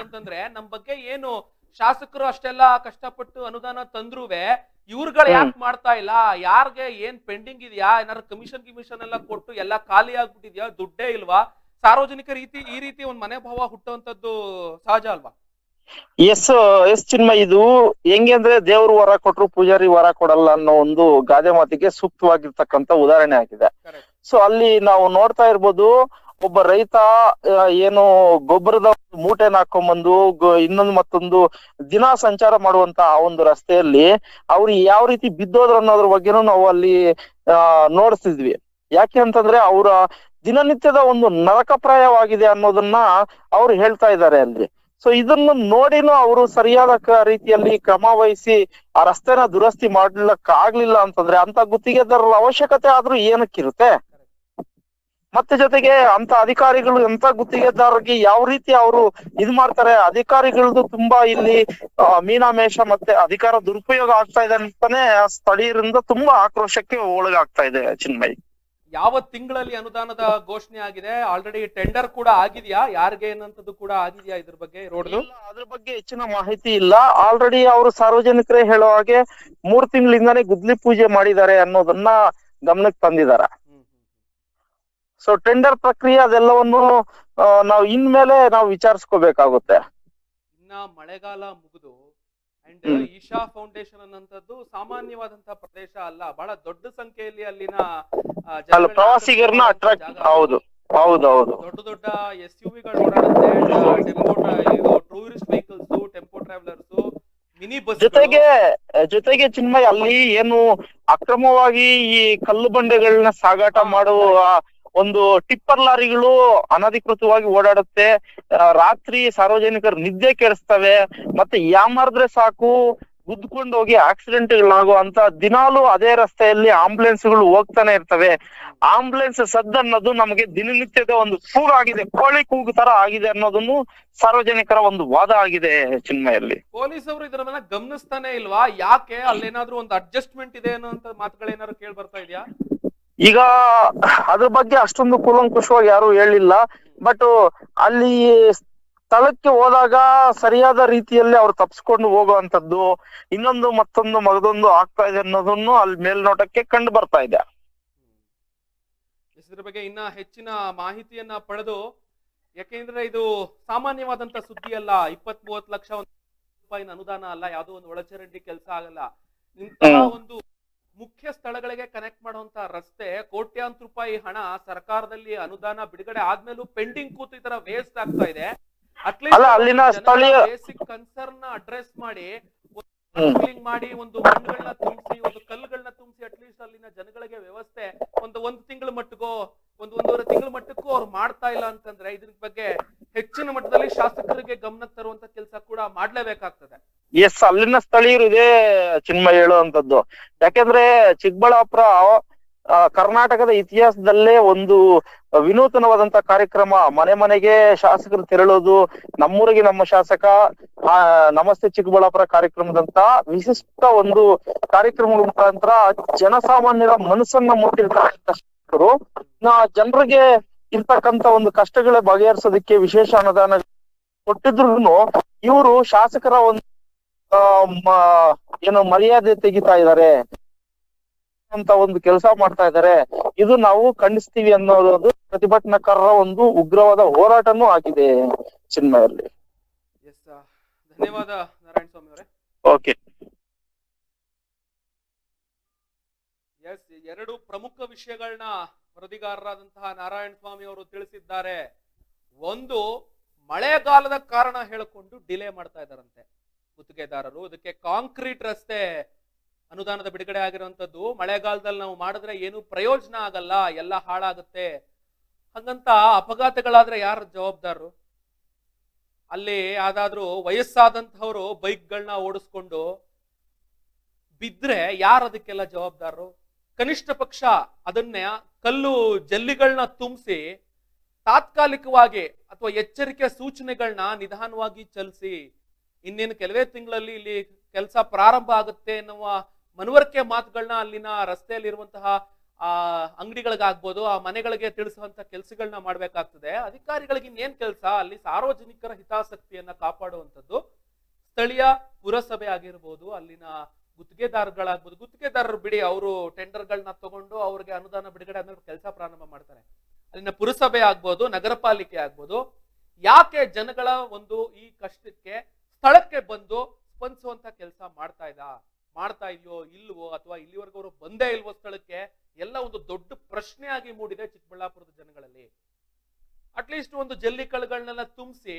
Speaker 1: ಅಂತಂದ್ರೆ ನಮ್ ಬಗ್ಗೆ ಏನು ಶಾಸಕರು ಅಷ್ಟೆಲ್ಲ ಕಷ್ಟಪಟ್ಟು ಅನುದಾನ ತಂದ್ರುವೆ ಇವ್ರುಗಳು. ಯಾಕೆ ಮಾಡ್ತಾ ಇಲ್ಲ? ಯಾರ್ಗೆ ಏನ್ ಪೆಂಡಿಂಗ್ ಇದೆಯಾ? ಏನಾದ್ರು ಕಮಿಷನ್ ಗಿಮಿಷನ್ ಎಲ್ಲ ಕೊಟ್ಟು ಎಲ್ಲ ಖಾಲಿ ಆಗ್ಬಿಟ್ಟಿದ್ಯಾ? ದುಡ್ಡೇ ಇಲ್ವಾ? ಸಾರ್ವಜನಿಕ ರೀತಿ ಈ ರೀತಿ ಒಂದ್ ಮನೆ ಭಾವ ಹುಟ್ಟುವಂತದ್ದು ಸಹಜ ಅಲ್ವಾ?
Speaker 4: ಎಸ್ ಎಸ್ ಚಿನ್ಮ ಇದು ಹೆಂಗೆ ಅಂದ್ರೆ ದೇವ್ರು ವರ ಕೊಟ್ರು ಪೂಜಾರಿ ವರ ಕೊಡಲ್ಲ ಅನ್ನೋ ಒಂದು ಗಾದೆ ಮಾತಿಗೆ ಸೂಕ್ತವಾಗಿರ್ತಕ್ಕಂತ ಉದಾಹರಣೆ ಆಗಿದೆ. ಸೊ ಅಲ್ಲಿ ನಾವು ನೋಡ್ತಾ ಇರ್ಬೋದು ಒಬ್ಬ ರೈತ ಏನು ಗೊಬ್ಬರದ ಮೂಟೆನ ಹಾಕೊಂಡ್ಬಂದು ಇನ್ನೊಂದು ಮತ್ತೊಂದು ದಿನ ಸಂಚಾರ ಮಾಡುವಂತ ಆ ಒಂದು ರಸ್ತೆಯಲ್ಲಿ ಅವ್ರು ಯಾವ ರೀತಿ ಬಿದ್ದೋದ್ರು ಅನ್ನೋದ್ರ ಬಗ್ಗೆನೂ ನಾವು ಅಲ್ಲಿ, ಆ, ನೋಡ್ತಿದ್ವಿ. ಯಾಕೆ ಅಂತಂದ್ರೆ ಅವರ ದಿನನಿತ್ಯದ ಒಂದು ನರಕಪ್ರಾಯವಾಗಿದೆ ಅನ್ನೋದನ್ನ ಅವ್ರು ಹೇಳ್ತಾ ಇದ್ದಾರೆ ಅಲ್ಲಿ. ಸೊ, ಇದನ್ನು ನೋಡಿನೂ ಅವರು ಸರಿಯಾದ ರೀತಿಯಲ್ಲಿ ಕ್ರಮ ವಹಿಸಿ ಆ ರಸ್ತೆನ ದುರಸ್ತಿ ಮಾಡ್ಲಿಕ್ಕೆ ಆಗ್ಲಿಲ್ಲ ಅಂತಂದ್ರೆ ಅಂತ ಗುತ್ತಿಗೆದಾರರ ಅವಶ್ಯಕತೆ ಆದ್ರೂ ಏನಕ್ಕಿರುತ್ತೆ? ಮತ್ತೆ ಜೊತೆಗೆ ಅಂತ ಅಧಿಕಾರಿಗಳು ಎಂತ ಗುತ್ತಿಗೆದಾರರಿಗೆ ಯಾವ ರೀತಿ ಅವರು ಇದ್ ಮಾಡ್ತಾರೆ ಅಧಿಕಾರಿಗಳದ್ದು ತುಂಬಾ ಇಲ್ಲಿ ಮೀನಾ ಮೀನಾಮೇಷ ಮತ್ತೆ ಅಧಿಕಾರ ದುರುಪಯೋಗ ಆಗ್ತಾ ಇದೆ ಅಂತಾನೆ ಸ್ಥಳೀಯರಿಂದ ತುಂಬಾ ಆಕ್ರೋಶಕ್ಕೆ ಒಳಗಾಗ್ತಾ ಇದೆ ಚಿನ್ಮಯ್.
Speaker 1: ಯಾವ ತಿಂಗಳಲ್ಲಿ ಅನುದಾನದ ಘೋಷಣೆ ಆಗಿದೆ? ಆಲ್ರೆಡಿ ಟೆಂಡರ್ ಕೂಡ ಆಗಿದೆಯಾ? ಯಾರಿಗೆ ಏನಂತದ್ದು ಕೂಡ ಆಗಿದೆಯಾ ಇದ್ರ ಬಗ್ಗೆ
Speaker 4: ಇಲ್ಲ, ಅದ್ರ ಬಗ್ಗೆ ಹೆಚ್ಚಿನ ಮಾಹಿತಿ ಇಲ್ಲ. ಆಲ್ರೆಡಿ ಅವರು ಸಾರ್ವಜನಿಕರೇ ಹೇಳೋ ಹಾಗೆ ಮೂರ್ ತಿಂಗಳಿಂದಾನೇ ಗುದ್ಲಿ ಪೂಜೆ ಮಾಡಿದ್ದಾರೆ ಅನ್ನೋದನ್ನ ಗಮನಕ್ಕೆ ತಂದಿದ್ದಾರೆ. ಸೊ ಟೆಂಡರ್ ಪ್ರಕ್ರಿಯೆ ಅದೆಲ್ಲವನ್ನು ನಾವು ಇನ್ಮೇಲೆ ನಾವು ವಿಚಾರಿಸ್ಕೋಬೇಕಾಗುತ್ತೆ.
Speaker 1: ಇನ್ನ ಮಳೆಗಾಲ ಮುಗಿದು ಅಂಡ್. ಈಶಾ ಫೌಂಡೇಶನ್ ಅನ್ನಂತದ್ದು ಸಾಮಾನ್ಯವಾದಂತಹ ಪ್ರದೇಶ ಅಲ್ಲ ಬಹಳ ದೊಡ್ಡ ಸಂಖ್ಯೆಯಲ್ಲಿ ಅಲ್ಲಿನ
Speaker 4: ಪ್ರವಾಸಿಗರನ್ನ ಅಟ್ರಾಕ್ಟ್
Speaker 1: ಹೌದು
Speaker 4: ಹೌದು ಹೌದೌದು.
Speaker 1: ದೊಡ್ಡ ದೊಡ್ಡ ಎಸ್ ಯು ವಿಗಳು ಓಡಾಡುತ್ತೆ tempo tourist vehicles tempo travellers mini bus
Speaker 4: ಜೊತೆಗೆ ಜೊತೆಗೆ ಚಿನ್ಮಯ್ ಅಲ್ಲಿ ಏನು ಅಕ್ರಮವಾಗಿ ಈ ಕಲ್ಲು ಬಂಡೆಗಳನ್ನ ಸಾಗಾಟ ಮಾಡುವ ಒಂದು ಟಿಪ್ಪರ್ ಲಾರಿಗಳು ಅನಧಿಕೃತವಾಗಿ ಓಡಾಡುತ್ತೆ. ರಾತ್ರಿ ಸಾರ್ವಜನಿಕರು ನಿದ್ದೆ ಕೆಡಿಸ್ತವೆ ಮತ್ತೆ ಯಾಮಾರಿದ್ರೆ ಸಾಕು, ಗುದ್ಕೊಂಡು ಹೋಗಿ ಆಕ್ಸಿಡೆಂಟ್ಗಳಾಗೋ ಅಂತ ದಿನಾಲು ಅದೇ ರಸ್ತೆಯಲ್ಲಿ ಆಂಬುಲೆನ್ಸ್ಗಳು ಹೋಗ್ತಾನೆ ಇರ್ತವೆ. ಆಂಬುಲೆನ್ಸ್ ಸದ್ದು ಅನ್ನೋದು ನಮಗೆ ದಿನನಿತ್ಯದ ಒಂದು ಕೂಗಾಗಿದೆ ಕೋಳಿ ಕೂಗು ತರ ಆಗಿದೆ ಅನ್ನೋದನ್ನು ಸಾರ್ವಜನಿಕರ ಒಂದು ವಾದ ಆಗಿದೆ ಚಿನ್ಮಯಲ್ಲಿ.
Speaker 1: ಪೊಲೀಸ್ ಅವರು ಇದರ ಮೇಲೆ ಗಮನಿಸ್ತಾನೆ ಇಲ್ವಾ? ಯಾಕೆ ಅಲ್ಲೇನಾದ್ರೂ ಒಂದು ಅಡ್ಜಸ್ಟ್ಮೆಂಟ್ ಇದೆ ಅನ್ನೋ ಮಾತುಗಳೇನಾದ್ರು ಕೇಳಿ ಬರ್ತಾ ಇದೆಯಾ?
Speaker 4: ಈಗ ಅದ್ರ ಬಗ್ಗೆ ಅಷ್ಟೊಂದು ಕೂಲಂಕುಷವಾಗಿ ಯಾರು ಹೇಳಿಲ್ಲ. ಬಟ್ ಅಲ್ಲಿ ಸ್ಥಳಕ್ಕೆ ಹೋದಾಗ ಸರಿಯಾದ ರೀತಿಯಲ್ಲಿ ಅವ್ರು ತಪ್ಸ್ಕೊಂಡು ಹೋಗುವಂತದ್ದು ಇನ್ನೊಂದು ಮತ್ತೊಂದು ಮಗದೊಂದು ಆಗ್ತಾ ಇದೆ ಅನ್ನೋದನ್ನು ಅಲ್ಲಿ ಮೇಲ್ನೋಟಕ್ಕೆ ಕಂಡು ಬರ್ತಾ ಇದೆ.
Speaker 1: ಇದ್ರ ಬಗ್ಗೆ ಇನ್ನ ಹೆಚ್ಚಿನ ಮಾಹಿತಿಯನ್ನ ಪಡೆದು ಯಾಕೆಂದ್ರೆ ಇದು ಸಾಮಾನ್ಯವಾದಂತ ಸುದ್ದಿ ಅಲ್ಲ. ಇಪ್ಪತ್ ಮೂವತ್ ಲಕ್ಷ ಒಂದು ರೂಪಾಯಿನ ಅನುದಾನ ಅಲ್ಲ. ಯಾವುದೋ ಒಂದು ಒಳಚರಂಡಿ ಕೆಲಸ ಆಗಲ್ಲ. ಇಂತಹ. ಒಂದು ಮುಖ್ಯ ಸ್ಥಳಗಳಿಗೆ ಕನೆಕ್ಟ್ ಮಾಡುವಂತ ರಸ್ತೆ ಕೋಟ್ಯಾಂತರ ರೂಪಾಯಿ ಹಣ ಸರ್ಕಾರದಲ್ಲಿ ಅನುದಾನ ಬಿಡುಗಡೆ ಆದ್ಮೇಲೂ ಪೆಂಡಿಂಗ್ ಕೂತು ಈ ತರ ವೇಸ್ಟ್ ಆಗ್ತಾ ಇದೆ
Speaker 4: ಅಟ್ಲೀಸ್ಟ್
Speaker 1: ಬೇಸಿಕ್ ಕನ್ಸರ್ನ್ ಅಡ್ರೆಸ್ ಮಾಡಿ. ಮಾಡಿ ಒಂದು ಮಣ್ಣುಗಳನ್ನ ತುಂಬಿಸಿ ಒಂದು ಕಲ್ಲುಗಳನ್ನ ತುಂಬಿಸಿ ಅಟ್ಲೀಸ್ಟ್ ಅಲ್ಲಿನ ಜನಗಳಿಗೆ ವ್ಯವಸ್ಥೆ ಒಂದು ಒಂದು ತಿಂಗಳ ಮಟ್ಟಿಗೋ ಒಂದು ಒಂದೂವರೆ ತಿಂಗಳ ಮಟ್ಟಕ್ಕೂ ಅವ್ರು ಮಾಡ್ತಾ ಇಲ್ಲ ಅಂತಂದ್ರೆ ಇದ್ರ ಬಗ್ಗೆ ಹೆಚ್ಚಿನ ಮಟ್ಟದಲ್ಲಿ ಶಾಸಕರಿಗೆ ಗಮನ ತರುವಂತ ಕೆಲಸ ಕೂಡ ಮಾಡ್ಲೇಬೇಕಾಗ್ತದೆ.
Speaker 4: ಎಸ್ ಅಲ್ಲಿನ ಸ್ಥಳೀಯರು ಇದೇ ಚಿನ್ಮಯ ಹೇಳುವಂತದ್ದು ಯಾಕೆಂದ್ರೆ ಚಿಕ್ಕಬಳ್ಳಾಪುರ ಕರ್ನಾಟಕದ ಇತಿಹಾಸದಲ್ಲೇ ಒಂದು ವಿನೂತನವಾದಂತ ಕಾರ್ಯಕ್ರಮ. ಮನೆ ಮನೆಗೆ ಶಾಸಕರು ತೆರಳೋದು, ನಮ್ಮೂರಿಗೆ ನಮ್ಮ ಶಾಸಕ ನಮಸ್ತೆ ಚಿಕ್ಕಬಳ್ಳಾಪುರ ಕಾರ್ಯಕ್ರಮದಂತ ವಿಶಿಷ್ಟ ಒಂದು ಕಾರ್ಯಕ್ರಮ ಮುಖಾಂತರ ಜನಸಾಮಾನ್ಯರ ಮನಸ್ಸನ್ನ ಮುಟ್ಟಿರ್ತಕ್ಕಂಥ ಜನರಿಗೆ ಇರ್ತಕ್ಕಂತ ಒಂದು ಕಷ್ಟಗಳ ಬಗೆಹರಿಸೋದಕ್ಕೆ ವಿಶೇಷ ಅನುದಾನ ಕೊಟ್ಟಿದ್ರು ಇವರು ಶಾಸಕರ ಒಂದು ಆ, ಮ- ಏನು ಮರ್ಯಾದೆ ತೆಗಿತಾ ಇದ್ದಾರೆ ಅಂತ ಒಂದು ಕೆಲಸ ಮಾಡ್ತಾ ಇದ್ದಾರೆ ಇದು ನಾವು ಖಂಡಿಸ್ತೀವಿ ಅನ್ನೋದು ಪ್ರತಿಭಟನಾಕಾರರ ಒಂದು ಉಗ್ರವಾದ ಹೋರಾಟನೂ ಆಗಿದೆ ಚಿನ್ಮಯಲ್ಲಿ
Speaker 1: ಎಸ್ ಧನ್ಯವಾದ ನಾರಾಯಣ ಸ್ವಾಮಿ ಅವರೇ
Speaker 4: ಓಕೆ
Speaker 1: ಎಸ್, ಎರಡು ಪ್ರಮುಖ ವಿಷಯಗಳನ್ನ ವರದಿಗಾರರಾದಂತಹ ನಾರಾಯಣ ಸ್ವಾಮಿ ಅವರು ತಿಳಿಸಿದ್ದಾರೆ. ಒಂದು, ಮಳೆಗಾಲದ ಕಾರಣ ಹೇಳಿಕೊಂಡು ಡಿಲೇ ಮಾಡ್ತಾ ಇದ್ದಾರಂತೆ ಗುತ್ತಿಗೆದಾರರು. ಇದಕ್ಕೆ ಕಾಂಕ್ರೀಟ್ ರಸ್ತೆ ಅನುದಾನದ ಬಿಡುಗಡೆ ಆಗಿರುವಂತದ್ದು ಮಳೆಗಾಲದಲ್ಲಿ ನಾವು ಮಾಡಿದ್ರೆ ಏನು ಪ್ರಯೋಜನ ಆಗಲ್ಲ, ಎಲ್ಲ ಹಾಳಾಗುತ್ತೆ. ಹಂಗಂತ ಅಪಘಾತಗಳಾದ್ರೆ ಯಾರು ಜವಾಬ್ದಾರರು? ಅಲ್ಲಿ ಯಾವ್ದಾದ್ರು ವಯಸ್ಸಾದಂಥವ್ರು ಬೈಕ್ಗಳನ್ನ ಓಡಿಸ್ಕೊಂಡು ಬಿದ್ರೆ ಯಾರು ಅದಕ್ಕೆಲ್ಲ ಜವಾಬ್ದಾರರು? ಕನಿಷ್ಠ ಪಕ್ಷ ಅದನ್ನ ಕಲ್ಲು ಜಲ್ಲಿಗಳನ್ನ ತುಂಬಿಸಿ ತಾತ್ಕಾಲಿಕವಾಗಿ ಅಥವಾ ಎಚ್ಚರಿಕೆ ಸೂಚನೆಗಳನ್ನ ನಿಧಾನವಾಗಿ ಚಲಿಸಿ ಇನ್ನೇನು ಕೆಲವೇ ತಿಂಗಳಲ್ಲಿ ಇಲ್ಲಿ ಕೆಲಸ ಪ್ರಾರಂಭ ಆಗುತ್ತೆ ಎನ್ನುವ ಮನವರಿಕೆ ಮಾತುಗಳನ್ನ ಅಲ್ಲಿನ ರಸ್ತೆಯಲ್ಲಿರುವಂತಹ, ಆ, ಅಂಗಡಿಗಳಿಗಾಗ್ಬೋದು, ಆ ಮನೆಗಳಿಗೆ ತಿಳಿಸುವಂತ ಕೆಲಸಗಳನ್ನ ಮಾಡಬೇಕಾಗ್ತದೆ. ಅಧಿಕಾರಿಗಳಿಗೆ ಇನ್ನೇನ್ ಕೆಲಸ? ಅಲ್ಲಿ ಸಾರ್ವಜನಿಕರ ಹಿತಾಸಕ್ತಿಯನ್ನ ಕಾಪಾಡುವಂಥದ್ದು ಸ್ಥಳೀಯ ಪುರಸಭೆ ಆಗಿರ್ಬೋದು, ಅಲ್ಲಿನ ಗುತ್ತಿಗೆದಾರಗಳಾಗ್ಬೋದು. ಗುತ್ತಿಗೆದಾರರು ಬಿಡಿ, ಅವರು ಟೆಂಡರ್ಗಳನ್ನ ತಗೊಂಡು ಅವ್ರಿಗೆ ಅನುದಾನ ಬಿಡುಗಡೆ ಆದ್ಮೇಲೆ ಕೆಲಸ ಪ್ರಾರಂಭ ಮಾಡ್ತಾರೆ. ಅಲ್ಲಿನ ಪುರಸಭೆ ಆಗ್ಬೋದು ನಗರ ಪಾಲಿಕೆ ಆಗ್ಬೋದು. ಯಾಕೆ ಜನಗಳ ಒಂದು ಈ ಕಷ್ಟಕ್ಕೆ, ಸ್ಥಳಕ್ಕೆ ಬಂದು ಸ್ಪಂದಿಸುವಂತ ಕೆಲಸ ಮಾಡ್ತಾ ಇದ್ದ ಮಾಡ್ತಾ ಇದೆಯೋ, ಇಲ್ವೋ, ಅಥವಾ ಇಲ್ಲಿವರೆಗೂ ಅವರು ಬಂದೇ ಇಲ್ವೋ ಸ್ಥಳಕ್ಕೆ ಎಲ್ಲ ಒಂದು ದೊಡ್ಡ ಪ್ರಶ್ನೆಯಾಗಿ ಮೂಡಿದೆ ಚಿಕ್ಕಬಳ್ಳಾಪುರದ ಜನಗಳಲ್ಲಿ. ಅಟ್ಲೀಸ್ಟ್ ಒಂದು ಜಲ್ಲಿ ಕಳ್ಳಗಳನ್ನೆಲ್ಲ ತುಂಬಿಸಿ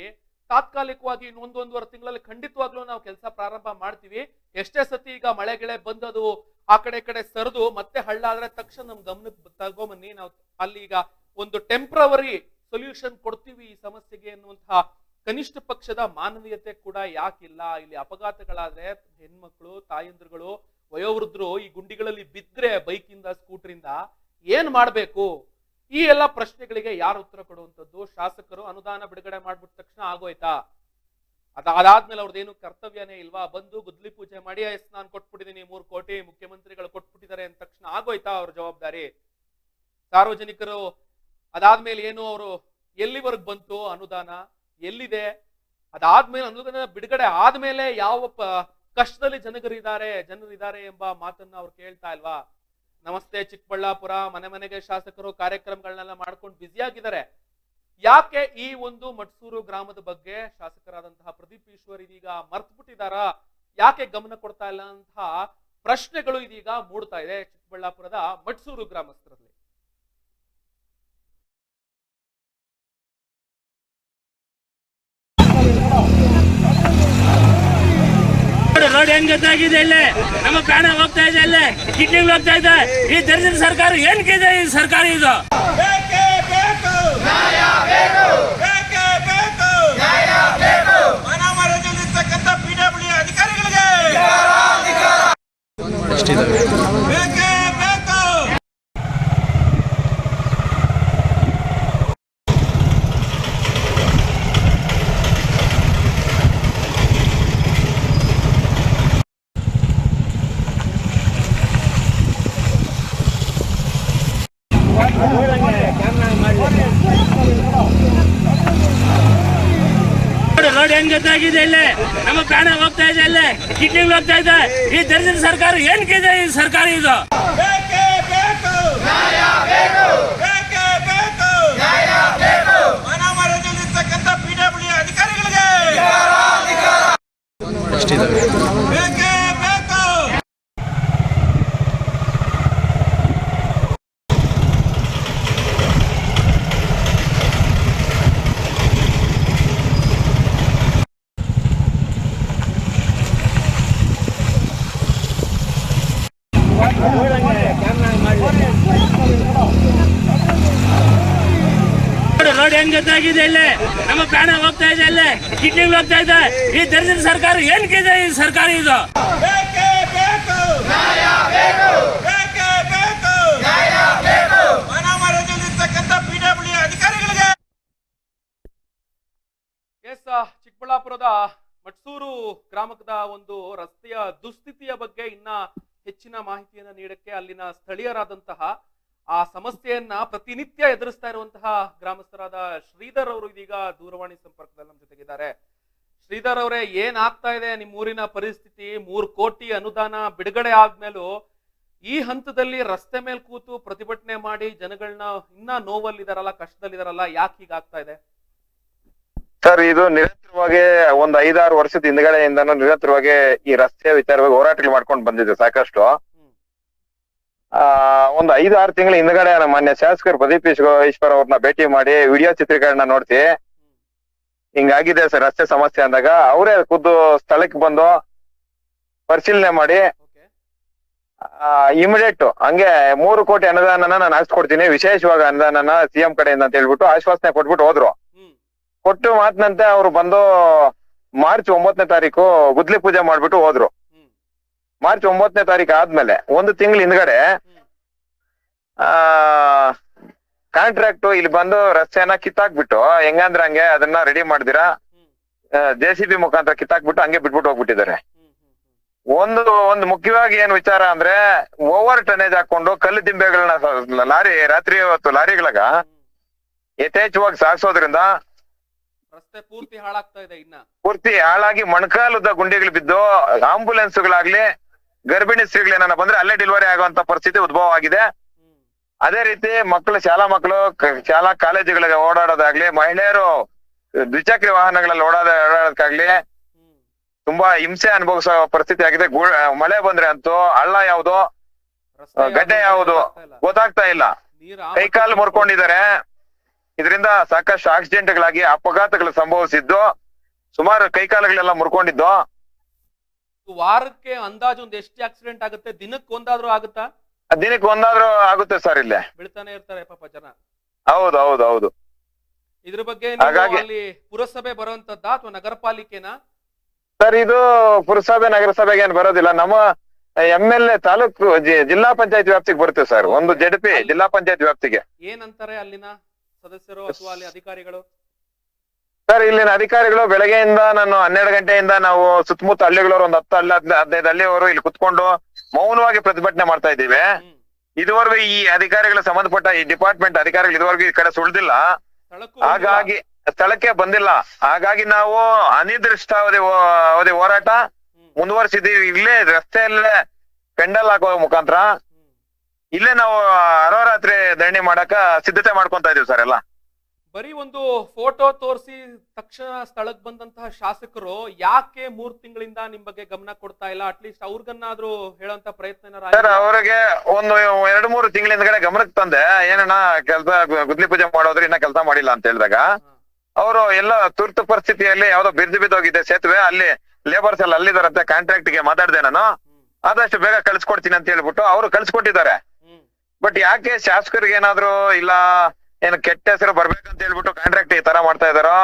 Speaker 1: ತಾತ್ಕಾಲಿಕವಾಗಿ ಇನ್ನು ಒಂದೊಂದುವರೆ ತಿಂಗಳಲ್ಲಿ ಖಂಡಿತವಾಗ್ಲೂ ನಾವು ಕೆಲಸ ಪ್ರಾರಂಭ ಮಾಡ್ತೀವಿ. ಎಷ್ಟೇ ಸತಿ ಈಗ ಮಳೆ ಗಿಳೆ ಬಂದದು, ಆ ಕಡೆ ಕಡೆ ಸರಿದು, ಮತ್ತೆ ಹಳ್ಳ ಆದ್ರೆ ತಕ್ಷಣ ನಮ್ಮ ಗಮನಕ್ಕೆ ತಗೊಂಬನ್ನಿ. ನಾವು ಅಲ್ಲಿ ಈಗ ಒಂದು ಟೆಂಪ್ರವರಿ ಸೊಲ್ಯೂಷನ್ ಕೊಡ್ತೀವಿ ಈ ಸಮಸ್ಯೆಗೆ ಎನ್ನುವಂತಹ ಕನಿಷ್ಠ ಪಕ್ಷದ ಮಾನವೀಯತೆ ಕೂಡ ಯಾಕಿಲ್ಲ. ಇಲ್ಲಿ ಅಪಘಾತಗಳಾದ್ರೆ ಹೆಣ್ಮಕ್ಳು, ತಾಯಂದ್ರುಗಳು, ವಯೋವೃದ್ಧರು ಈ ಗುಂಡಿಗಳಲ್ಲಿ ಬಿದ್ರೆ, ಬೈಕಿಂದ, ಸ್ಕೂಟ್ರಿಂದ ಏನ್ ಮಾಡ್ಬೇಕು? ಈ ಎಲ್ಲ ಪ್ರಶ್ನೆಗಳಿಗೆ ಯಾರು ಉತ್ತರ ಕೊಡುವಂಥದ್ದು? ಶಾಸಕರು ಅನುದಾನ ಬಿಡುಗಡೆ ಮಾಡ್ಬಿಟ್ಟ ತಕ್ಷಣ ಆಗೋಯ್ತಾ? ಅದಾದ್ಮೇಲೆ ಅವ್ರದ್ದೇನು ಕರ್ತವ್ಯನೇ ಇಲ್ವಾ? ಬಂದು ಗುದ್ಲಿ ಪೂಜೆ ಮಾಡಿ ಎಸ್ ನಾನು ಕೊಟ್ಬಿಟ್ಟಿದ್ದೀನಿ ಮೂರು ಕೋಟಿ ಮುಖ್ಯಮಂತ್ರಿಗಳು ಕೊಟ್ಬಿಟ್ಟಿದ್ದಾರೆ ಅಂದ ತಕ್ಷಣ ಆಗೋಯ್ತಾ ಅವ್ರ ಜವಾಬ್ದಾರಿ? ಸಾರ್ವಜನಿಕರು ಅದಾದ್ಮೇಲೆ ಏನು ಅವರು ಎಲ್ಲಿವರೆಗೆ ಬಂತು ಅನುದಾನ? ಎಲ್ಲಿದೆ? ಅದಾದ್ಮೇಲೆ ಅನುದಾನ ಬಿಡುಗಡೆ ಆದ್ಮೇಲೆ ಯಾವ ಕಷ್ಟದಲ್ಲಿ ಜನಗರಿದ್ದಾರೆ, ಜನರಿದ್ದಾರೆ ಎಂಬ ಮಾತನ್ನ ಅವ್ರು ಕೇಳ್ತಾ ಇಲ್ವಾ? ನಮಸ್ತೆ ಚಿಕ್ಕಬಳ್ಳಾಪುರ, ಮನೆ ಮನೆಗೆ ಶಾಸಕರು ಕಾರ್ಯಕ್ರಮಗಳನ್ನೆಲ್ಲ ಮಾಡ್ಕೊಂಡು ಬ್ಯುಸಿ ಆಗಿದ್ದಾರೆ. ಯಾಕೆ ಈ ಒಂದು ಮಟ್ಸೂರು ಗ್ರಾಮದ ಬಗ್ಗೆ ಶಾಸಕರಾದಂತಹ ಪ್ರದೀಪ್ ಈಶ್ವರ್ ಇದೀಗ ಮರ್ತು ಬಿಟ್ಟಿದಾರಾ ಯಾಕೆ ಗಮನ ಕೊಡ್ತಾ ಇಲ್ಲ ಅಂತಹ ಪ್ರಶ್ನೆಗಳು ಇದೀಗ ಮೂಡ್ತಾ ಇದೆ ಚಿಕ್ಕಬಳ್ಳಾಪುರದ ಮಟ್ಸೂರು ಗ್ರಾಮಸ್ಥರಲ್ಲಿ.
Speaker 2: ನೋಡಿ ರೋಡ್ ಹೆಂಗ್ ಗೊತ್ತಾಗಿದೆ ಇಲ್ಲಿ? ನಮ್ಮ ಪ್ರಾಣ ಹೋಗ್ತಾ ಇದೆ ಇಲ್ಲಿ. ಕಿಡ್ನಿ ಹೋಗ್ತಾ ಇದೆ. ಈ ದರಿದ್ರ ಸರ್ಕಾರ ಏನ್ಕಿದೆ ಈ ಸರ್ಕಾರ ಇದು?
Speaker 3: ಬೇಕೇ ಬೇಕು. ಬೇಕೇ. ಬೇಕು ಮನ ಮರದಲ್ಲಿರ್ತಕ್ಕಂಥ ಪಿಡಬ್ಲ್ಯೂ ಅಧಿಕಾರಿಗಳಿಗೆ ಬೇಕೇ ಬೇಕು
Speaker 2: ನೋಡಿ ರೋಡ್ ಹೆಂಗ್ ಗೊತ್ತಾಗಿದೆ ಇಲ್ಲೇ? ನಮ್ಮ ಪ್ರಾಣ ಹೋಗ್ತಾ ಇದೆ ಇಲ್ಲೇ. ಕಿಡ್ನಿ ಹೋಗ್ತಾ ಇದೆ. ಈ ದರಿದ್ರ ಸರ್ಕಾರ ಏನ್ಕಿದೆ ಈ ಸರ್ಕಾರ ಇದು?
Speaker 3: ಬೇಕೇ
Speaker 2: ಇದೆ ಇಲ್ಲಿ. ನಮ್ಮ ಪ್ರಾಣ ಹೋಗ್ತಾ ಇದೆ ಇಲ್ಲಿ. ಕಿಡ್ನಿ ಹೋಗ್ತಾ ಇದೆ ಈ ದರಿದ್ರ ಸರ್ಕಾರ ಏನ್ಕಿದೆ ಈ ಸರ್ಕಾರ ಇದು?
Speaker 3: ಬೇಕೇ ಬೇಕು. ಬೇಕೇ. ಬೇಕು ಮನ ಮರದಲ್ಲಿರ್ತಕ್ಕಂಥ ಪಿಡಬ್ಲ್ಯೂ ಅಧಿಕಾರಿಗಳಿಗೆ.
Speaker 1: ಎಸ್ ಚಿಕ್ಕಬಳ್ಳಾಪುರದ ಮಟ್ಸೂರು ಗ್ರಾಮದ ಒಂದು ರಸ್ತೆಯ ದುಸ್ಥಿತಿಯ ಬಗ್ಗೆ ಇನ್ನ ಹೆಚ್ಚಿನ ಮಾಹಿತಿಯನ್ನ ನೀಡಕ್ಕೆ ಅಲ್ಲಿನ ಸ್ಥಳೀಯರಾದಂತಹ ಆ ಸಮಸ್ಯೆಯನ್ನ ಪ್ರತಿನಿತ್ಯ ಎದುರಿಸ್ತಾ ಇರುವಂತಹ ಗ್ರಾಮಸ್ಥರಾದ ಶ್ರೀಧರ್ ಅವರು ಇದೀಗ ದೂರವಾಣಿ ಸಂಪರ್ಕದಲ್ಲಿ ನಮ್ಮ ಜೊತೆಗಿದ್ದಾರೆ. ಶ್ರೀಧರ್ ಅವರೇ, ಏನ್ ಆಗ್ತಾ ಇದೆ ನಿಮ್ಮ ಊರಿನ ಪರಿಸ್ಥಿತಿ? ಮೂರ್ ಕೋಟಿ ಅನುದಾನ ಬಿಡುಗಡೆ ಆದ್ಮೇಲೂ ಈ ಹಂತದಲ್ಲಿ ರಸ್ತೆ ಮೇಲೆ ಕೂತು ಪ್ರತಿಭಟನೆ ಮಾಡಿ ಜನಗಳನ್ನ ಇನ್ನ ನೋವಲ್ಲಿದಾರಲ್ಲ, ಕಷ್ಟದಲ್ಲಿದಾರಲ್ಲ, ಯಾಕೆ ಹೀಗಾಗ್ತಾ ಇದೆ?
Speaker 5: ಸರ್, ಇದು ನಿರಂತರವಾಗಿ ಒಂದ್ ಐದಾರು ವರ್ಷದ ಹಿಂದ್ಗಡೆಯಿಂದನೂ ನಿರಂತರವಾಗಿ ಈ ರಸ್ತೆ ವಿಚಾರವಾಗಿ ಹೋರಾಟಗಳು ಮಾಡ್ಕೊಂಡು ಬಂದಿದೆ ಸಾಕಷ್ಟು. ಆ ಐದು ಆರು ತಿಂಗಳ ಹಿಂದ್ಗಡೆ ನಮ್ಮ ಮಾನ್ಯ ಶಾಸಕರು ಪ್ರದೀಪ್ ಈಶ್ವ- ಈಶ್ವರ್ ಅವ್ರನ್ನ ಭೇಟಿ ಮಾಡಿ ವಿಡಿಯೋ ಚಿತ್ರೀಕರಣ ನೋಡ್ತಿ. ಹಿಂಗಾಗಿದೆ ಸರ್ ರಸ್ತೆ ಸಮಸ್ಯೆ ಅಂದಾಗ ಅವರೇ ಖುದ್ದು ಸ್ಥಳಕ್ಕೆ ಬಂದು ಪರಿಶೀಲನೆ ಮಾಡಿ. ಇಮಿಡಿಯೇಟ್ ಹಂಗೆ ಮೂರು ಕೋಟಿ ಅನುದಾನನ ನಾನು ಹಾಕ್ಸ್ಕೊಡ್ತೀನಿ ವಿಶೇಷವಾಗಿ ಅನುದಾನನ ಸಿಎಂ ಕಡೆಯಿಂದ ಅಂತ ಹೇಳ್ಬಿಟ್ಟು ಆಶ್ವಾಸನೆ ಕೊಟ್ಬಿಟ್ಟು ಹೋದ್ರು. ಕೊಟ್ಟು ಮಾತಿನಂತೆ ಅವ್ರು ಬಂದು ಮಾರ್ಚ್ ಒಂಬತ್ತನೇ ತಾರೀಕು ಗುದ್ಲಿ ಪೂಜೆ ಮಾಡ್ಬಿಟ್ಟು ಹೋದ್ರು. ಮಾರ್ಚ್ ಒಂಬತ್ತನೇ ತಾರೀಕು ಆದ್ಮೇಲೆ ಒಂದು ತಿಂಗಳ ಹಿಂದ್ಗಡೆ ಆ ಕಾಂಟ್ರಾಕ್ಟ್ ಇಲ್ಲಿ ಬಂದು ರಸ್ತೆಯನ್ನ ಕಿತ್ತಾಕ್ಬಿಟ್ಟು ಹೆಂಗಂದ್ರೆ ಹಂಗೆ ಅದನ್ನ ರೆಡಿ ಮಾಡಿದಿರಾ ಜೆ ಸಿ ಬಿ ಮುಖಾಂತರ ಕಿತ್ತಾಕ್ಬಿಟ್ಟು ಹಂಗೆ ಬಿಟ್ಬಿಟ್ಟು ಹೋಗ್ಬಿಟ್ಟಿದ್ದಾರೆ ಒಂದು ಒಂದು ಮುಖ್ಯವಾಗಿ ಏನ್ ವಿಚಾರ ಅಂದ್ರೆ ಓವರ್ ಟನೇಜ್ ಹಾಕೊಂಡು ಕಲ್ಲು ದಿಂಬೆಗಳನ್ನ ಲಾರಿ ರಾತ್ರಿ ಹೊತ್ತು ಲಾರಿಗಳಾಗ. ಯಥೇಚ್ಛವಾಗಿ ಸಾಗಿಸೋದ್ರಿಂದ
Speaker 1: ರಸ್ತೆ ಪೂರ್ತಿ ಹಾಳಾಗ್ತಾ ಇದೆ ಇನ್ನ
Speaker 5: ಪೂರ್ತಿ ಹಾಳಾಗಿ ಮೊಣಕಾಲದ ಗುಂಡಿಗಳು ಬಿದ್ದು ಆಂಬುಲೆನ್ಸ್ಗಳಾಗ್ಲಿ ಗರ್ಭಿಣಿ ಸ್ತ್ರೀಗಳು ಏನಾರ ಬಂದ್ರೆ ಅಲ್ಲೇ ಡೆಲಿವರಿ ಆಗುವಂತ ಪರಿಸ್ಥಿತಿ ಉದ್ಭವ ಆಗಿದೆ ಅದೇ ರೀತಿ ಮಕ್ಕಳು ಶಾಲಾ ಮಕ್ಕಳು ಶಾಲಾ ಕಾಲೇಜುಗಳಿಗೆ ಓಡಾಡೋದಾಗ್ಲಿ ಮಹಿಳೆಯರು ದ್ವಿಚಕ್ರ ವಾಹನಗಳಲ್ಲಿ ಓಡಾಡ ಓಡಾಡೋದಕ್ಕಾಗ್ಲಿ ತುಂಬಾ ಹಿಂಸೆ ಅನುಭವಿಸೋ ಪರಿಸ್ಥಿತಿ ಆಗಿದೆ. ಮಳೆ ಬಂದ್ರೆ ಅಂತೂ ಹಳ್ಳ ಯಾವುದು
Speaker 1: ಗದ್ದೆ
Speaker 5: ಗಡ್ಡೆ
Speaker 1: ಯಾವ್ದು ಗೊತ್ತಾಗ್ತಾ ಇಲ್ಲ.
Speaker 5: ಕೈಕಾಲು ಮುರ್ಕೊಂಡಿದ್ದಾರೆ. ಇದರಿಂದ ಸಾಕಷ್ಟು ಆಕ್ಸಿಡೆಂಟ್ಗಳಾಗಿ ಅಪಘಾತಗಳು ಸಂಭವಿಸಿದ್ದು. ಸುಮಾರು ಕೈಕಾಲುಗಳೆಲ್ಲ ಮುರ್ಕೊಂಡಿದ್ದು.
Speaker 1: ವಾರಕ್ಕೆ ಅಂದಾಜು ಒಂದು ಎಷ್ಟು ಆಕ್ಸಿಡೆಂಟ್ ಆಗುತ್ತೆ? ದಿನಕ್ಕೆ ಒಂದಾದ್ರೂ ಆಗುತ್ತಾ?
Speaker 5: ದಿನಕ್ಕೆ ಒಂದಾದ್ರೂ ಆಗುತ್ತೆ ಸರ್ ಇಲ್ಲೇ.
Speaker 1: ಬೀಳ್ತಾನೆ ಇರ್ತಾರೆ ಪಾಪ ಜನ.
Speaker 5: ಹೌದು ಹೌದು ಹೌದು.
Speaker 1: ಇದ್ರ ಬಗ್ಗೆ ನೀವು
Speaker 5: ಹಾಗಾಗಿ-
Speaker 1: ಅಲ್ಲಿ ಪುರಸಭೆ ಬರುವಂತದ್ದ ಅಥವಾ ನಗರ ಪಾಲಿಕೆನಾ
Speaker 5: ಸರ್ ಇದು ಪುರಸಭೆ ನಗರಸಭೆಗೆ ಏನ್ ಬರೋದಿಲ್ಲ. ನಮ್ಮ ಎಂ ಎಲ್ ಎ ತಾಲೂಕು ಜಿ- ಜಿಲ್ಲಾ ಪಂಚಾಯತ್ ವ್ಯಾಪ್ತಿಗೆ ಬರುತ್ತೆ ಸರ್. ಒಂದು ಜೆಡ್ ಪಿ ಜಿಲ್ಲಾ ಪಂಚಾಯತ್ ವ್ಯಾಪ್ತಿಗೆ.
Speaker 1: ಏನಂತಾರೆ ಅಲ್ಲಿನ ಸದಸ್ಯರು ಅಥವಾ ಅಲ್ಲಿ ಅಧಿಕಾರಿಗಳು?
Speaker 5: ಸರ್ ಇಲ್ಲಿನ ಅಧಿಕಾರಿಗಳು ಬೆಳಗ್ಗೆಯಿಂದ ನಾನು ಹನ್ನೆರಡು ಗಂಟೆಯಿಂದ ನಾವು ಸುತ್ತಮುತ್ತ ಹಳ್ಳಿಗಳವರು ಒಂದು ಹತ್ತು ಹಳ್ಳಿ ಹದ್ನ- ಹದಿನೈದು ಹಳ್ಳಿಯವರು ಇಲ್ಲಿ ಕುತ್ಕೊಂಡು ಮೌನವಾಗಿ ಪ್ರತಿಭಟನೆ ಮಾಡ್ತಾ ಇದ್ದೀವಿ. ಇದುವರೆಗೂ ಈ ಅಧಿಕಾರಿಗಳ ಸಂಬಂಧಪಟ್ಟ ಈ ಡಿಪಾರ್ಟ್ಮೆಂಟ್ ಅಧಿಕಾರಿಗಳು ಇದುವರೆಗೂ ಈ ಕಡೆ ಸುಳ್ದಿಲ್ಲ. ಹಾಗಾಗಿ ಸ್ಥಳಕ್ಕೆ ಬಂದಿಲ್ಲ. ಹಾಗಾಗಿ ನಾವು ಅನಿರ್ದಿಷ್ಟಾವಧಿ ಅವಧಿ ಅವಧಿ ಹೋರಾಟ
Speaker 1: ಮುಂದುವರಿಸಿದ್ದೀವಿ.
Speaker 5: ಮುಂದುವರಿಸಿದೀವಿ ಇಲ್ಲೇ ರಸ್ತೆಯಲ್ಲೇ ಪೆಂಡಲ್ ಹಾಕೋ ಮುಖಾಂತರ. ಇಲ್ಲೇ ನಾವು ಅರೋರಾತ್ರಿ ಧರಣಿ ಮಾಡಕ ಸಿದ್ಧತೆ ಮಾಡ್ಕೊಂತ ಇದೀವಿ ಸರ್ ಎಲ್ಲ.
Speaker 1: ಬರೀ ಒಂದು ಫೋಟೋ ತೋರಿಸಿ ತಕ್ಷಣ ಸ್ಥಳಕ್ಕೆ ಬಂದಂತಹ ಶಾಸಕರು ಯಾಕೆ ಮೂರ್ ತಿಂಗಳಿಂದ ನಿಮ್ ಬಗ್ಗೆ ಗಮನ ಕೊಡ್ತಾ ಇಲ್ಲ ಅಟ್ಲೀಸ್ಟ್ ಅವ್ರಿಗನ್ನಾದ್ರೂ ಹೇಳೋಂತ ಪ್ರಯತ್ನ
Speaker 5: ಸರ್? ಅವ್ರಿಗೆ ಒಂದು ಎರಡ್ ಮೂರು ತಿಂಗಳ ಹಿಂದ್ಗಡೆ ಗಮನಕ್ಕೆ ತಂದೆ ಏನಣ್ಣ ಕೆಲಸ ಗುದ್ಲಿ ಪೂಜೆ ಮಾಡೋದ್ರೆ ಇನ್ನ ಕೆಲಸ ಮಾಡಿಲ್ಲ ಅಂತ ಹೇಳಿದಾಗ. ಅವರು ಎಲ್ಲ ತುರ್ತು ಪರಿಸ್ಥಿತಿಯಲ್ಲಿ ಯಾವ್ದೋ ಬಿರ್ದು ಬಿದ್ದೋಗಿದೆ ಸೇತುವೆ ಅಲ್ಲಿ ಲೇಬರ್ಸ್ ಎಲ್ಲ ಅಲ್ಲಿದಾರಂತೆ ಕಾಂಟ್ರಾಕ್ಟ್ಗೆ ಮಾತಾಡ್ದೆ ನಾನು ಆದಷ್ಟು ಬೇಗ ಕಳ್ಸಿಕೊಡ್ತೀನಿ ಅಂತ ಹೇಳ್ಬಿಟ್ಟು ಅವರು ಕಳ್ಸಿಕೊಟ್ಟಿದ್ದಾರೆ. ಬಟ್ ಯಾಕೆ ಶಾಸಕರಿಗೆ ಏನಾದ್ರು ಇಲ್ಲ ಏನು ಕೆಟ್ಟ ಹೆಸರು ಬರ್ಬೇಕಂತ ಹೇಳ್ಬಿಟ್ಟು ಕಾಂಟ್ರಾಕ್ಟ್ ಈ ತರ ಮಾಡ್ತಾ ಇದಾರೋ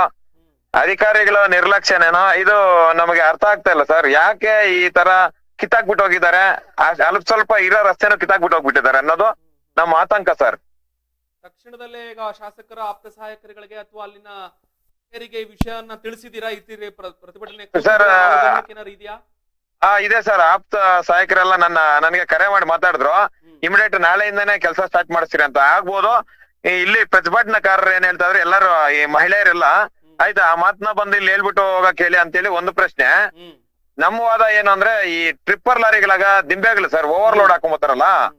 Speaker 5: ಅಧಿಕಾರಿಗಳ ನಿರ್ಲಕ್ಷ್ಯನೇನೋ? ಇದು ನಮಗೆ ಅರ್ಥ ಆಗ್ತಾ ಇಲ್ಲ ಸರ್. ಯಾಕೆ ಈ ತರ ಕಿತ್ತಾಕ್ಬಿಟ್ಟು ಹೋಗಿದ್ದಾರೆ? ಆ- ಅಲ್ಪ ಸ್ವಲ್ಪ ಇರೋ ರಸ್ತೆನೂ ಕಿತ್ತಾಕ್ಬಿಟ್ಟು ಹೋಗ್ಬಿಟ್ಟಿದ್ದಾರೆ ಅನ್ನೋದು ನಮ್ಮ ಆತಂಕ ಸರ್.
Speaker 1: ತಕ್ಷಣದಲ್ಲೇ ಈಗ ಶಾಸಕರ ಆಪ್ತ ಸಹಾಯಕರುಗಳಿಗೆ ಅಥವಾ ಅಲ್ಲಿನ ಈ ವಿಷಯವನ್ನ ತಿಳಿಸಿದೀರಾ ಇತ್ತೀರಿ ಪ್ರತಿಭಟನೆ
Speaker 5: ಸರ್,
Speaker 1: ಇದೆಯಾ?
Speaker 5: ಆ ಇದೆ ಸರ್. ಆಪ್ತ ಸಹಾಯಕರೆಲ್ಲ ನನ್ನ ನನಗೆ ಕರೆ ಮಾಡಿ ಮಾತಾಡಿದ್ರು. ಇಮಿಡಿಯೇಟ್ ನಾಳೆಯಿಂದಾನೇ ಕೆಲಸ ಸ್ಟಾರ್ಟ್ ಮಾಡಿಸ್ತೀರಿ ಅಂತ. ಆಗ್ಬೋದು. ಇಲ್ಲಿ ಪ್ರತಿಭಟನಾಕಾರರು ಏನ್ ಹೇಳ್ತಾ ಇದ್ರೆ ಎಲ್ಲರೂ ಈ ಮಹಿಳೆಯರೆಲ್ಲ ಆಯ್ತಾ ಆ ಮಾತನ್ನ ಬಂದು ಇಲ್ಲಿ ಹೇಳ್ಬಿಟ್ಟು ಹೋಗಕ್ ಹೇಳಿ ಅಂತೇಳಿ ಒಂದು ಪ್ರಶ್ನೆ. ನಮ್ಮ ವಾದ ಏನು ಅಂದ್ರೆ ಈ ಟ್ರಿಪ್ಪರ್ ಲಾರಿಗಳಾಗ ದಿಂಬೆಗಳು ಸರ್ ಓವರ್ಲೋಡ್ ಹಾಕೊಂಬತ್ತಾರಲ್ಲ
Speaker 1: ಹ್ಮ್.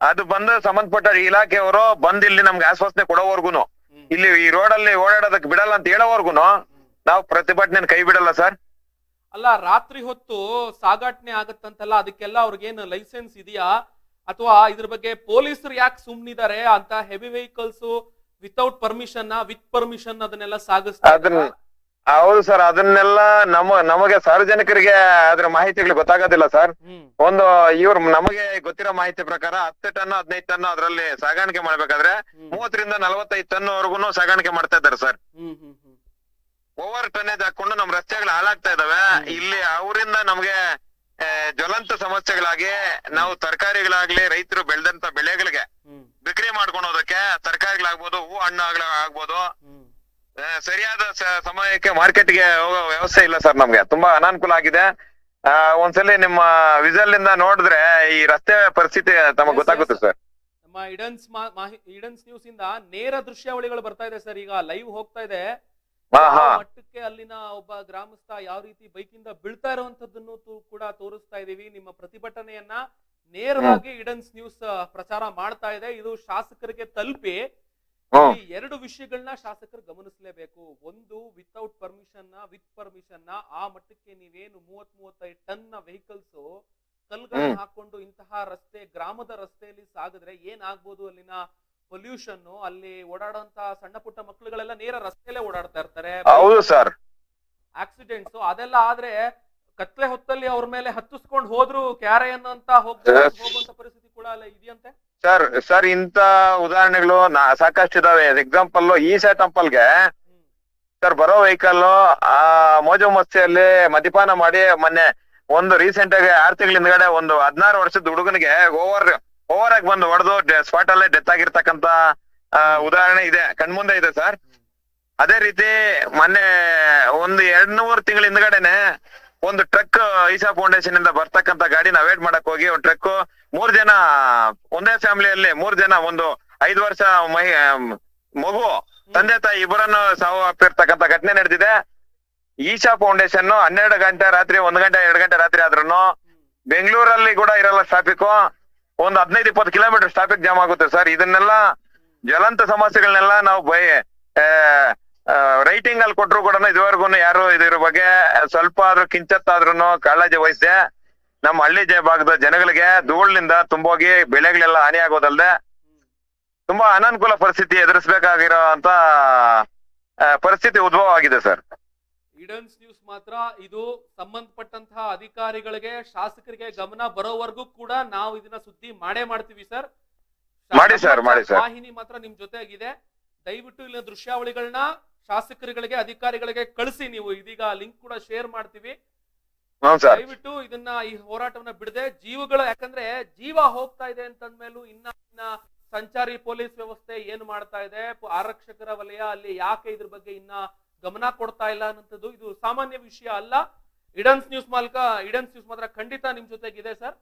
Speaker 5: ಅದು ಬಂದು ಸಂಬಂಧಪಟ್ಟ ಇಲಾಖೆಯವರು ಬಂದ್ ಇಲ್ಲಿ ನಮ್ಗೆ ಆಶ್ವಾಸನೆ ಕೊಡೋವರ್ಗುನು. ಇಲ್ಲಿ ಈ ರೋಡ್ ಅಲ್ಲಿ ಓಡಾಡೋದಕ್ ಬಿಡಲ್ಲ ಅಂತ ಹೇಳೋವರ್ಗುನು.
Speaker 1: ಹ್ಮ್.
Speaker 5: ನಾವು ಪ್ರತಿಭಟನೆ ಕೈ ಬಿಡಲ್ಲ ಸರ್?
Speaker 1: ಅಲ್ಲ ರಾತ್ರಿ ಹೊತ್ತು ಸಾಗಾಟನೆ ಆಗತ್ತಂತಲ್ಲ ಅದಕ್ಕೆಲ್ಲ ಅವ್ರಿಗೇನು ಲೈಸೆನ್ಸ್ ಇದೆಯಾ? ಅಥವಾ ಇದ್ರ ಬಗ್ಗೆ ಪೊಲೀಸರು ಯಾಕೆ ಸುಮ್ನಿದ್ದಾರೆ ಅಂತ heavy vehicles without permission with permission ಅದನ್ನೆಲ್ಲ ಸಾಗಿಸ್ತಾರೆ?
Speaker 5: ಹೌದು ಸರ್ ಅದನ್ನೆಲ್ಲ ನಮ್ಮ ನಮಗೆ ಸಾರ್ವಜನಿಕರಿಗೆ ಅದ್ರ ಮಾಹಿತಿಗಳು ಗೊತ್ತಾಗೋದಿಲ್ಲ ಸರ್ ಒಂದು ಇವ್ರ ನಮಗೆ ಗೊತ್ತಿರೋ ಮಾಹಿತಿ ಪ್ರಕಾರ ಹತ್ತು ಟನ್ ಹದಿನೈದು ಟನ್ ಅದರಲ್ಲಿ ಸಾಗಾಣಿಕೆ ಮಾಡ್ಬೇಕಾದ್ರೆ. ಮೂವತ್ತರಿಂದ ನಲವತ್ತೈದು ಟನ್ ವರ್ಗುನು ಸಾಗಾಣಿಕೆ ಮಾಡ್ತಾ ಇದ್ದಾರೆ ಸರ್ ಓವರ್ ಟನ್ನೇಜ್ ಹಾಕೊಂಡು ನಮ್ ರಸ್ತೆಗಳು ಹಾಳಾಗ್ತಾ ಇದಾವೆ ಇಲ್ಲಿ ಅವರಿಂದ ನಮ್ಗೆ ಜ್ವಲಂತ ಸಮಸ್ಯೆಗಳಾಗಿ ನಾವು ತರಕಾರಿಗಳಾಗ್ಲಿ ರೈತರು ಬೆಳೆದಂತ ಬೆಳೆಗಳಿಗೆ ಬಿಕ್ರಿ ಮಾಡ್ಕೊಂಡು ಹೋದಕ್ಕೆ ತರಕಾರಿಗಳಾಗ್ಬೋದು ಹೂ ಹಣ್ಣು ಆಗ್ಬೋದು. ಸರಿಯಾದ ಸಮಯಕ್ಕೆ ಮಾರ್ಕೆಟ್ಗೆ ಹೋಗೋ ವ್ಯವಸ್ಥೆ ಇಲ್ಲ ಸರ್ ನಮ್ಗೆ. ತುಂಬಾ ಅನಾನುಕೂಲ ಆಗಿದೆ. ಆ, ಒಂದ್ಸಲಿ ನಿಮ್ಮ ವಿಸಲ್ ಇಂದ ನೋಡಿದ್ರೆ ಈ ರಸ್ತೆ ಪರಿಸ್ಥಿತಿ ತಮಗೆ ಗೊತ್ತಾಗುತ್ತೆ ಸರ್.
Speaker 1: ನಮ್ಮ ಇಡನ್ಸ್ ಇಡನ್ಸ್ ನ್ಯೂಸ್ ಇಂದ ನೇರ ದೃಶ್ಯಾವಳಿಗಳು ಬರ್ತಾ ಇದೆ ಸರ್. ಈಗ ಲೈವ್ ಹೋಗ್ತಾ ಇದೆ. ಮಟ್ಟಕ್ಕೆ ಅಲ್ಲಿನ ಒಬ್ಬ ಗ್ರಾಮಸ್ಥ ಯಾವ ರೀತಿ ಬೈಕಿಂದ ಬೀಳ್ತಾ ಇರುವಂತದ್ದನ್ನು ಕೂಡ ತೋರಿಸ್ತಾ ಇದೀವಿ ನಿಮ್ಮ ಪ್ರತಿಭಟನೆಯನ್ನ ನೇರವಾಗಿ ಇಡನ್ಸ್ ನ್ಯೂಸ್ ಪ್ರಚಾರ ಮಾಡ್ತಾ ಇದೆ. ಇದು ಶಾಸಕರಿಗೆ ತಲುಪಿ ಈ ಎರಡು ವಿಷಯಗಳನ್ನ ಶಾಸಕರು ಗಮನಿಸಲೇಬೇಕು. ಒಂದು ವಿತೌಟ್ ಪರ್ಮಿಷನ್ ವಿತ್ ಪರ್ಮಿಷನ್ ಆ ಮಟ್ಟಕ್ಕೆ ನೀವೇನು ಮೂವತ್ ಮೂವತ್ತೈದು ಟನ್ ವೆಹಿಕಲ್ಸ್ ಕಲ್ಗಳನ್ನ. ಹಾಕೊಂಡು ಇಂತಹ ರಸ್ತೆ ಗ್ರಾಮದ ರಸ್ತೆಯಲ್ಲಿ ಸಾಗಿದ್ರೆ ಏನಾಗ್ಬೋದು ಅಲ್ಲಿನ ಪೊಲ್ಯೂಷನ್ ಅಲ್ಲಿ ಓಡಾಡುವಂತ ಸಣ್ಣ ಪುಟ್ಟ ಮಕ್ಕಳುಗಳೆಲ್ಲ ನೇರ ರಸ್ತೆಯಲ್ಲೇ ಓಡಾಡ್ತಾ ಇರ್ತಾರೆ.
Speaker 5: ಹೌದು ಸರ್
Speaker 1: ಆಕ್ಸಿಡೆಂಟ್ಸ್ ಅದೆಲ್ಲ ಆದ್ರೆ ಕತ್ಲೆ ಹೊತ್ತಲ್ಲಿ ಅವ್ರ ಮೇಲೆ ಹತ್ತಿಸ್ಕೊಂಡು ಹೋದ್ರು ಕ್ಯಾರೆ ಅನ್ನೋಂತ. ಹೋಗುವಂತ ಪರಿಸ್ಥಿತಿ ಕೂಡ ಅಲ್ಲ ಇದೆಯಂತೆ?
Speaker 5: ಸರ್ ಸರ್ ಇಂತ ಉದಾಹರಣೆಗಳು ಸಾಕಷ್ಟು ಇದಾವೆ. ಎಕ್ಸಾಂಪಲ್ ಈ ಟೆಂಪಲ್ಗೆ
Speaker 1: ಗೆ
Speaker 5: ಸರ್ ಬರೋ ವೆಹಿಕಲ್ ಆ ಮೋಜು ಮಸ್ತಿಯಲ್ಲಿ ಮದ್ಯಪಾನ ಮಾಡಿ ಮೊನ್ನೆ ಒಂದು ರೀಸೆಂಟ್ ಆಗಿ ಆರು ತಿಂಗಳ ಹಿಂದ್ಗಡೆ ಒಂದು ಹದಿನಾರು ವರ್ಷದ ಹುಡುಗನಿಗೆ ಓವರ್ ಓವರ್ ಆಗಿ ಬಂದು ಹೊಡೆದು ಸ್ಪಾಟ್ ಅಲ್ಲೇ ಡೆತ್ ಆಗಿರ್ತಕ್ಕಂತ ಉದಾಹರಣೆ ಇದೆ. ಕಣ್ಮುಂದೆ ಇದೆ ಸರ್ ಅದೇ ರೀತಿ ಮೊನ್ನೆ ಒಂದು ಎರಡ್ ಮೂರು ತಿಂಗಳ ಹಿಂದ್ಗಡೆನೆ ಒಂದು ಟ್ರಕ್ ಈಶಾ ಫೌಂಡೇಶನ್ ಇಂದ ಬರ್ತಕ್ಕಂತ ಗಾಡಿನ ಅವಾಯ್ಡ್ ಮಾಡಕ್ ಹೋಗಿ ಒಂದು ಟ್ರಕ್ ಮೂರ್ ಜನ, ಒಂದೇ ಫ್ಯಾಮಿಲಿಯಲ್ಲಿ ಮೂರ್ ಜನ ಒಂದು ಐದು ವರ್ಷ ಮಹಿ, ಮಗು, ತಂದೆ ತಾಯಿ ಇಬ್ಬರನ್ನು ಸಾವು ಆಗ್ತಿರ್ತಕ್ಕಂತ ಘಟನೆ ನಡೆದಿದೆ. ಈಶಾ ಫೌಂಡೇಶನ್ ಹನ್ನೆರಡು ಗಂಟೆ ರಾತ್ರಿ, ಒಂದ್ ಗಂಟೆ, ಎರಡು ಗಂಟೆ ರಾತ್ರಿ ಆದ್ರೂ ಬೆಂಗಳೂರಲ್ಲಿ ಕೂಡ ಇರಲ್ಲ ಟ್ರಾಫಿಕ್ ಒಂದ್ ಹದಿನೈದು, ಇಪ್ಪತ್ತು ಕಿಲೋಮೀಟರ್ ಟ್ರಾಫಿಕ್ ಜಾಮ್ ಆಗುತ್ತೆ ಸರ್. ಇದನ್ನೆಲ್ಲ ಜ್ವಲಂತ ಸಮಸ್ಯೆಗಳನ್ನೆಲ್ಲ ನಾವು ಬೈ ರೈಟಿಂಗ್ ಅಲ್ಲಿ ಕೊಟ್ಟರು ಕೂಡ ಇದುವರೆಗೂ ಯಾರು ಇದ್ರ ಬಗ್ಗೆ ಸ್ವಲ್ಪ ಆದ್ರೂ ಕಿಂಚತ್ತಾದ್ರೂ ಕಾಳಜಿ ವಹಿಸದೆ ನಮ್ಮ ಹಳ್ಳಿ ಜ- ಭಾಗದ ಜನಗಳಿಗೆ ಧೂಳಿನಿಂದ ತುಂಬೋಗಿ ಬೆಳೆಗಳೆಲ್ಲ ಹಾನಿ ಆಗೋದಲ್ದೆ ತುಂಬಾ ಅನಾನುಕೂಲ ಪರಿಸ್ಥಿತಿ ಎದುರಿಸಬೇಕಾಗಿರೋ ಅಂತ ಪರಿಸ್ಥಿತಿ ಉದ್ಭವ ಆಗಿದೆ ಸರ್.
Speaker 1: ಈಡನ್ಸ್ ನ್ಯೂಸ್ ಮಾತ್ರ ಇದು ಸಂಬಂಧಪಟ್ಟಂತಹ ಅಧಿಕಾರಿಗಳಿಗೆ ಶಾಸಕರಿಗೆ ಗಮನ ಬರೋವರೆಗೂ ಕೂಡ ನಾವು ಇದನ್ನ ಸುದ್ದಿ ಮಾಡೇ ಮಾಡ್ತೀವಿ ಸರ್.
Speaker 5: ಮಾಡಿ ಸರ್, ಮಾಡಿ ಸರ್.
Speaker 1: ವಾಹಿನಿ ಮಾತ್ರ ನಿಮ್ ಜೊತೆಗಿದೆ ದಯವಿಟ್ಟು ಇಲ್ಲಿನ ದೃಶ್ಯಾವಳಿಗಳನ್ನ ಶಾಸಕರುಗಳಿಗೆ ಅಧಿಕಾರಿಗಳಿಗೆ ಕಳಿಸಿ ನೀವು. ಇದೀಗ ಲಿಂಕ್ ಕೂಡ ಶೇರ್ ಮಾಡ್ತೀವಿ. ದಯವಿಟ್ಟು ಇದನ್ನ ಈ ಹೋರಾಟವನ್ನ ಬಿಡದೆ ಜೀವಗಳು ಯಾಕಂದ್ರೆ ಜೀವ ಹೋಗ್ತಾ ಇದೆ ಅಂತಂದ್ಮೇಲೂ ಇನ್ನ ಇನ್ನ ಸಂಚಾರಿ ಪೊಲೀಸ್ ವ್ಯವಸ್ಥೆ ಏನ್ ಮಾಡ್ತಾ ಇದೆ? ಆರಕ್ಷಕರ ವಲಯ ಅಲ್ಲಿ ಯಾಕೆ ಇದ್ರ ಬಗ್ಗೆ ಇನ್ನ ಗಮನ ಕೊಡ್ತಾ ಇಲ್ಲ ಅನ್ನೋಂಥದ್ದು ಇದು ಸಾಮಾನ್ಯ ವಿಷಯ ಅಲ್ಲ. ಇಡನ್ಸ್ ನ್ಯೂಸ್ ಮಾಲಕ ಇಡನ್ಸ್ ನ್ಯೂಸ್ ಮಾತ್ರ ಖಂಡಿತ ನಿಮ್ ಜೊತೆಗಿದೆ ಸರ್.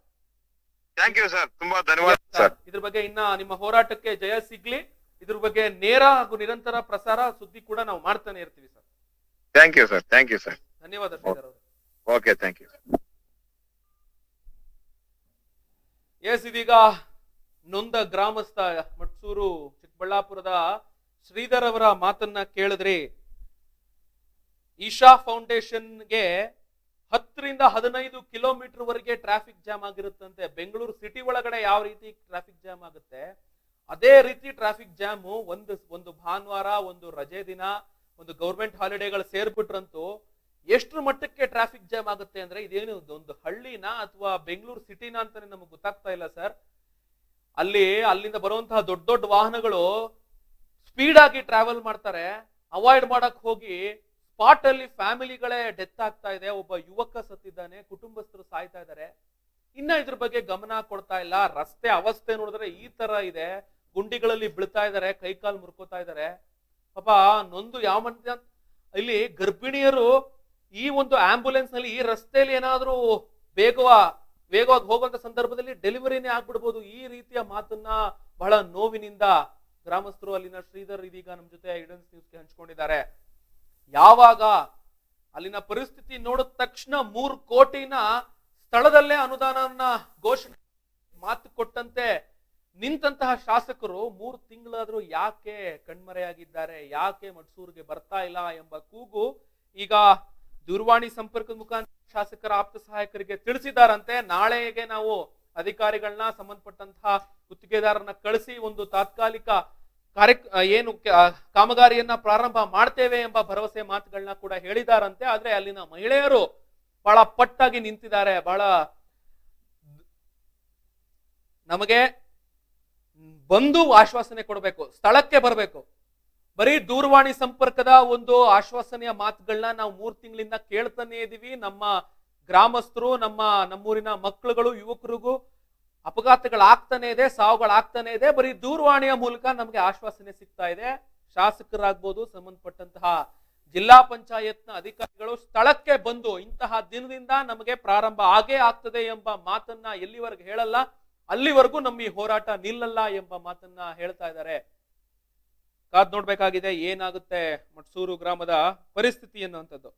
Speaker 5: ಥ್ಯಾಂಕ್ ಯು ಸರ್ ತುಂಬಾ ಧನ್ಯವಾದ ಸರ್
Speaker 1: ಇದ್ರ ಬಗ್ಗೆ ಇನ್ನ ನಿಮ್ಮ ಹೋರಾಟಕ್ಕೆ ಜಯ ಸಿಗ್ಲಿ. ಇದ್ರ ಬಗ್ಗೆ ನೇರ ಹಾಗೂ ನಿರಂತರ ಪ್ರಸಾರ ಸುದ್ದಿ ಕೂಡ ನಾವು ಮಾಡ್ತಾನೆ ಇರ್ತೀವಿ sir.
Speaker 5: Thank you sir thank you sir
Speaker 1: ಧನ್ಯವಾದ
Speaker 5: ಓಕೆ ಥ್ಯಾಂಕ್ ಯು
Speaker 1: ಎಸ್ ಇದೀಗ ನೊಂದ ಗ್ರಾಮಸ್ಥ ಮಟ್ಸೂರು ಚಿಕ್ಕಬಳ್ಳಾಪುರದ ಶ್ರೀಧರ್ ಅವರ ಮಾತನ್ನ ಕೇಳಿದ್ರಿ. ಈಶಾ ಫೌಂಡೇಶನ್ಗೆ ಹತ್ತರಿಂದ ಹದಿನೈದು ಕಿಲೋಮೀಟರ್ ವರೆಗೆ ಟ್ರಾಫಿಕ್ ಜಾಮ್ ಆಗಿರುತ್ತಂತೆ. ಬೆಂಗಳೂರು ಸಿಟಿ ಒಳಗಡೆ ಯಾವ ರೀತಿ ಟ್ರಾಫಿಕ್ ಜಾಮ್ ಆಗುತ್ತೆ? ಅದೇ ರೀತಿ ಟ್ರಾಫಿಕ್ ಜಾಮ್ ಒಂದು ಒಂದು ಭಾನುವಾರ, ಒಂದು ರಜೆ ದಿನ, ಒಂದು ಗೌರ್ಮೆಂಟ್ ಹಾಲಿಡೇಗಳು ಸೇರ್ಬಿಟ್ರಂತೂ ಎಷ್ಟು ಮಟ್ಟಕ್ಕೆ ಟ್ರಾಫಿಕ್ ಜಾಮ್ ಆಗುತ್ತೆ ಅಂದ್ರೆ ಇದೇನು ಒಂದು ಹಳ್ಳಿನ ಅಥವಾ ಬೆಂಗಳೂರು ಸಿಟಿನ ಅಂತಾನೆ ನಮಗೆ ಗೊತ್ತಾಗ್ತಾ ಇಲ್ಲ ಸರ್. ಅಲ್ಲಿ, ಅಲ್ಲಿಂದ ಬರುವಂತಹ ದೊಡ್ಡ ದೊಡ್ಡ ವಾಹನಗಳು ಸ್ಪೀಡ್ ಆಗಿ ಟ್ರಾವೆಲ್ ಮಾಡ್ತಾರೆ. ಅವಾಯ್ಡ್ ಮಾಡಕ್ ಹೋಗಿ ಸ್ಪಾಟ್ ಅಲ್ಲಿ ಫ್ಯಾಮಿಲಿಗಳೇ ಡೆತ್ ಆಗ್ತಾ ಇದೆ, ಒಬ್ಬ ಯುವಕ ಸತ್ತಿದ್ದಾನೆ, ಕುಟುಂಬಸ್ಥರು ಸಾಯ್ತಾ ಇದ್ದಾರೆ. ಇನ್ನ ಇದ್ರ ಬಗ್ಗೆ ಗಮನ ಕೊಡ್ತಾ ಇಲ್ಲ, ರಸ್ತೆ ಅವಸ್ಥೆ ನೋಡಿದ್ರೆ ಈ ತರ ಇದೆ, ಗುಂಡಿಗಳಲ್ಲಿ ಬೀಳ್ತಾ ಇದ್ದಾರೆ ಕೈಕಾಲು ಮುರ್ಕೋತಾ ಇದ್ದಾರೆ. ಪಾಪ, ನೊಂದು ಯಾವ ಇಲ್ಲಿ ಗರ್ಭಿಣಿಯರು ಈ ಒಂದು ಆಂಬ್ಯುಲೆನ್ಸ್ನಲ್ಲಿ ಈ ರಸ್ತೆಯಲ್ಲಿ ಏನಾದ್ರೂ ಬೇಗವ ವೇಗವಾಗಿ ಹೋಗುವಂತ ಸಂದರ್ಭದಲ್ಲಿ ಡೆಲಿವರಿನೇ ಆಗ್ಬಿಡ್ಬೋದು. ಈ ರೀತಿಯ ಮಾತನ್ನ ಬಹಳ ನೋವಿನಿಂದ ಗ್ರಾಮಸ್ಥರು, ಅಲ್ಲಿನ ಶ್ರೀಧರ್ ಇದೀಗ ನಮ್ಮ ಜೊತೆ ಐಡೆನ್ಸ್ ನ್ಯೂಸ್ಗೆ ಹಂಚ್ಕೊಂಡಿದ್ದಾರೆ. ಯಾವಾಗ ಅಲ್ಲಿನ ಪರಿಸ್ಥಿತಿ ನೋಡಿದ ತಕ್ಷಣ ಮೂರು ಕೋಟಿನ ಸ್ಥಳದಲ್ಲೇ ಅನುದಾನವನ್ನ ಘೋಷಣೆ ಮಾತು ಕೊಟ್ಟಂತೆ ನಿಂತಹ ಶಾಸಕರು ಮೂರು ತಿಂಗಳಾದ್ರೂ ಯಾಕೆ ಕಣ್ಮರೆಯಾಗಿದ್ದಾರೆ, ಯಾಕೆ ಮಡ್ಸೂರ್ಗೆ ಬರ್ತಾ ಇಲ್ಲ ಎಂಬ ಕೂಗು ಈಗ ದೂರವಾಣಿ ಸಂಪರ್ಕದ ಮುಖಾಂತರ ಶಾಸಕರ ಆಪ್ತ ಸಹಾಯಕರಿಗೆ ತಿಳಿಸಿದಾರಂತೆ ನಾಳೆಗೆ ನಾವು ಅಧಿಕಾರಿಗಳನ್ನ, ಸಂಬಂಧಪಟ್ಟಂತಹ ಗುತ್ತಿಗೆದಾರರನ್ನ ಕಳಿಸಿ ಒಂದು ತಾತ್ಕಾಲಿಕ ಕಾರ್ಯ ಏನು ಕಾಮಗಾರಿಯನ್ನ ಪ್ರಾರಂಭ ಮಾಡ್ತೇವೆ ಎಂಬ ಭರವಸೆ ಮಾತುಗಳನ್ನ ಕೂಡ ಹೇಳಿದಾರಂತೆ. ಆದ್ರೆ ಅಲ್ಲಿನ ಮಹಿಳೆಯರು ಬಹಳ ಪಟ್ಟಾಗಿ ನಿಂತಿದ್ದಾರೆ. ಬಹಳ ನಮಗೆ ಬಂದು ಆಶ್ವಾಸನೆ ಕೊಡಬೇಕು, ಸ್ಥಳಕ್ಕೆ ಬರಬೇಕು. ಬರೀ ದೂರವಾಣಿ ಸಂಪರ್ಕದ ಒಂದು ಆಶ್ವಾಸನೆಯ ಮಾತುಗಳನ್ನ ನಾವು ಮೂರ್ ತಿಂಗಳಿಂದ ಕೇಳ್ತಾನೆ ಇದೀವಿ. ನಮ್ಮ ಗ್ರಾಮಸ್ಥರು, ನಮ್ಮ ನಮ್ಮೂರಿನ ಮಕ್ಕಳುಗಳು, ಯುವಕರಿಗೂ ಅಪಘಾತಗಳಾಗ್ತಾನೆ ಇದೆ, ಸಾವುಗಳಾಗ್ತಾನೆ ಇದೆ, ಬರೀ ದೂರವಾಣಿಯ ಮೂಲಕ ನಮಗೆ ಆಶ್ವಾಸನೆ ಸಿಗ್ತಾ ಇದೆ. ಶಾಸಕರಾಗ್ಬೋದು, ಸಂಬಂಧಪಟ್ಟಂತಹ ಜಿಲ್ಲಾ ಪಂಚಾಯತ್ನ ಅಧಿಕಾರಿಗಳು ಸ್ಥಳಕ್ಕೆ ಬಂದು ಇಂತಹ ದಿನದಿಂದ ನಮಗೆ ಪ್ರಾರಂಭ ಆಗೇ ಆಗ್ತದೆ ಎಂಬ ಮಾತನ್ನ ಎಲ್ಲಿವರೆಗೆ ಹೇಳಲ್ಲ, ಅಲ್ಲಿವರೆಗೂ ನಮ್ಮ ಈ ಹೋರಾಟ ನಿಲ್ಲಲ್ಲ ಎಂಬ ಮಾತನ್ನ ಹೇಳ್ತಾ ಇದ್ದಾರೆ. ಕಾದ್ ನೋಡ್ಬೇಕಾಗಿದೆ, ಏನಾಗುತ್ತೆ ಮಟ್ಸೂರು ಗ್ರಾಮದ ಪರಿಸ್ಥಿತಿ ಅನ್ನುವಂಥದ್ದು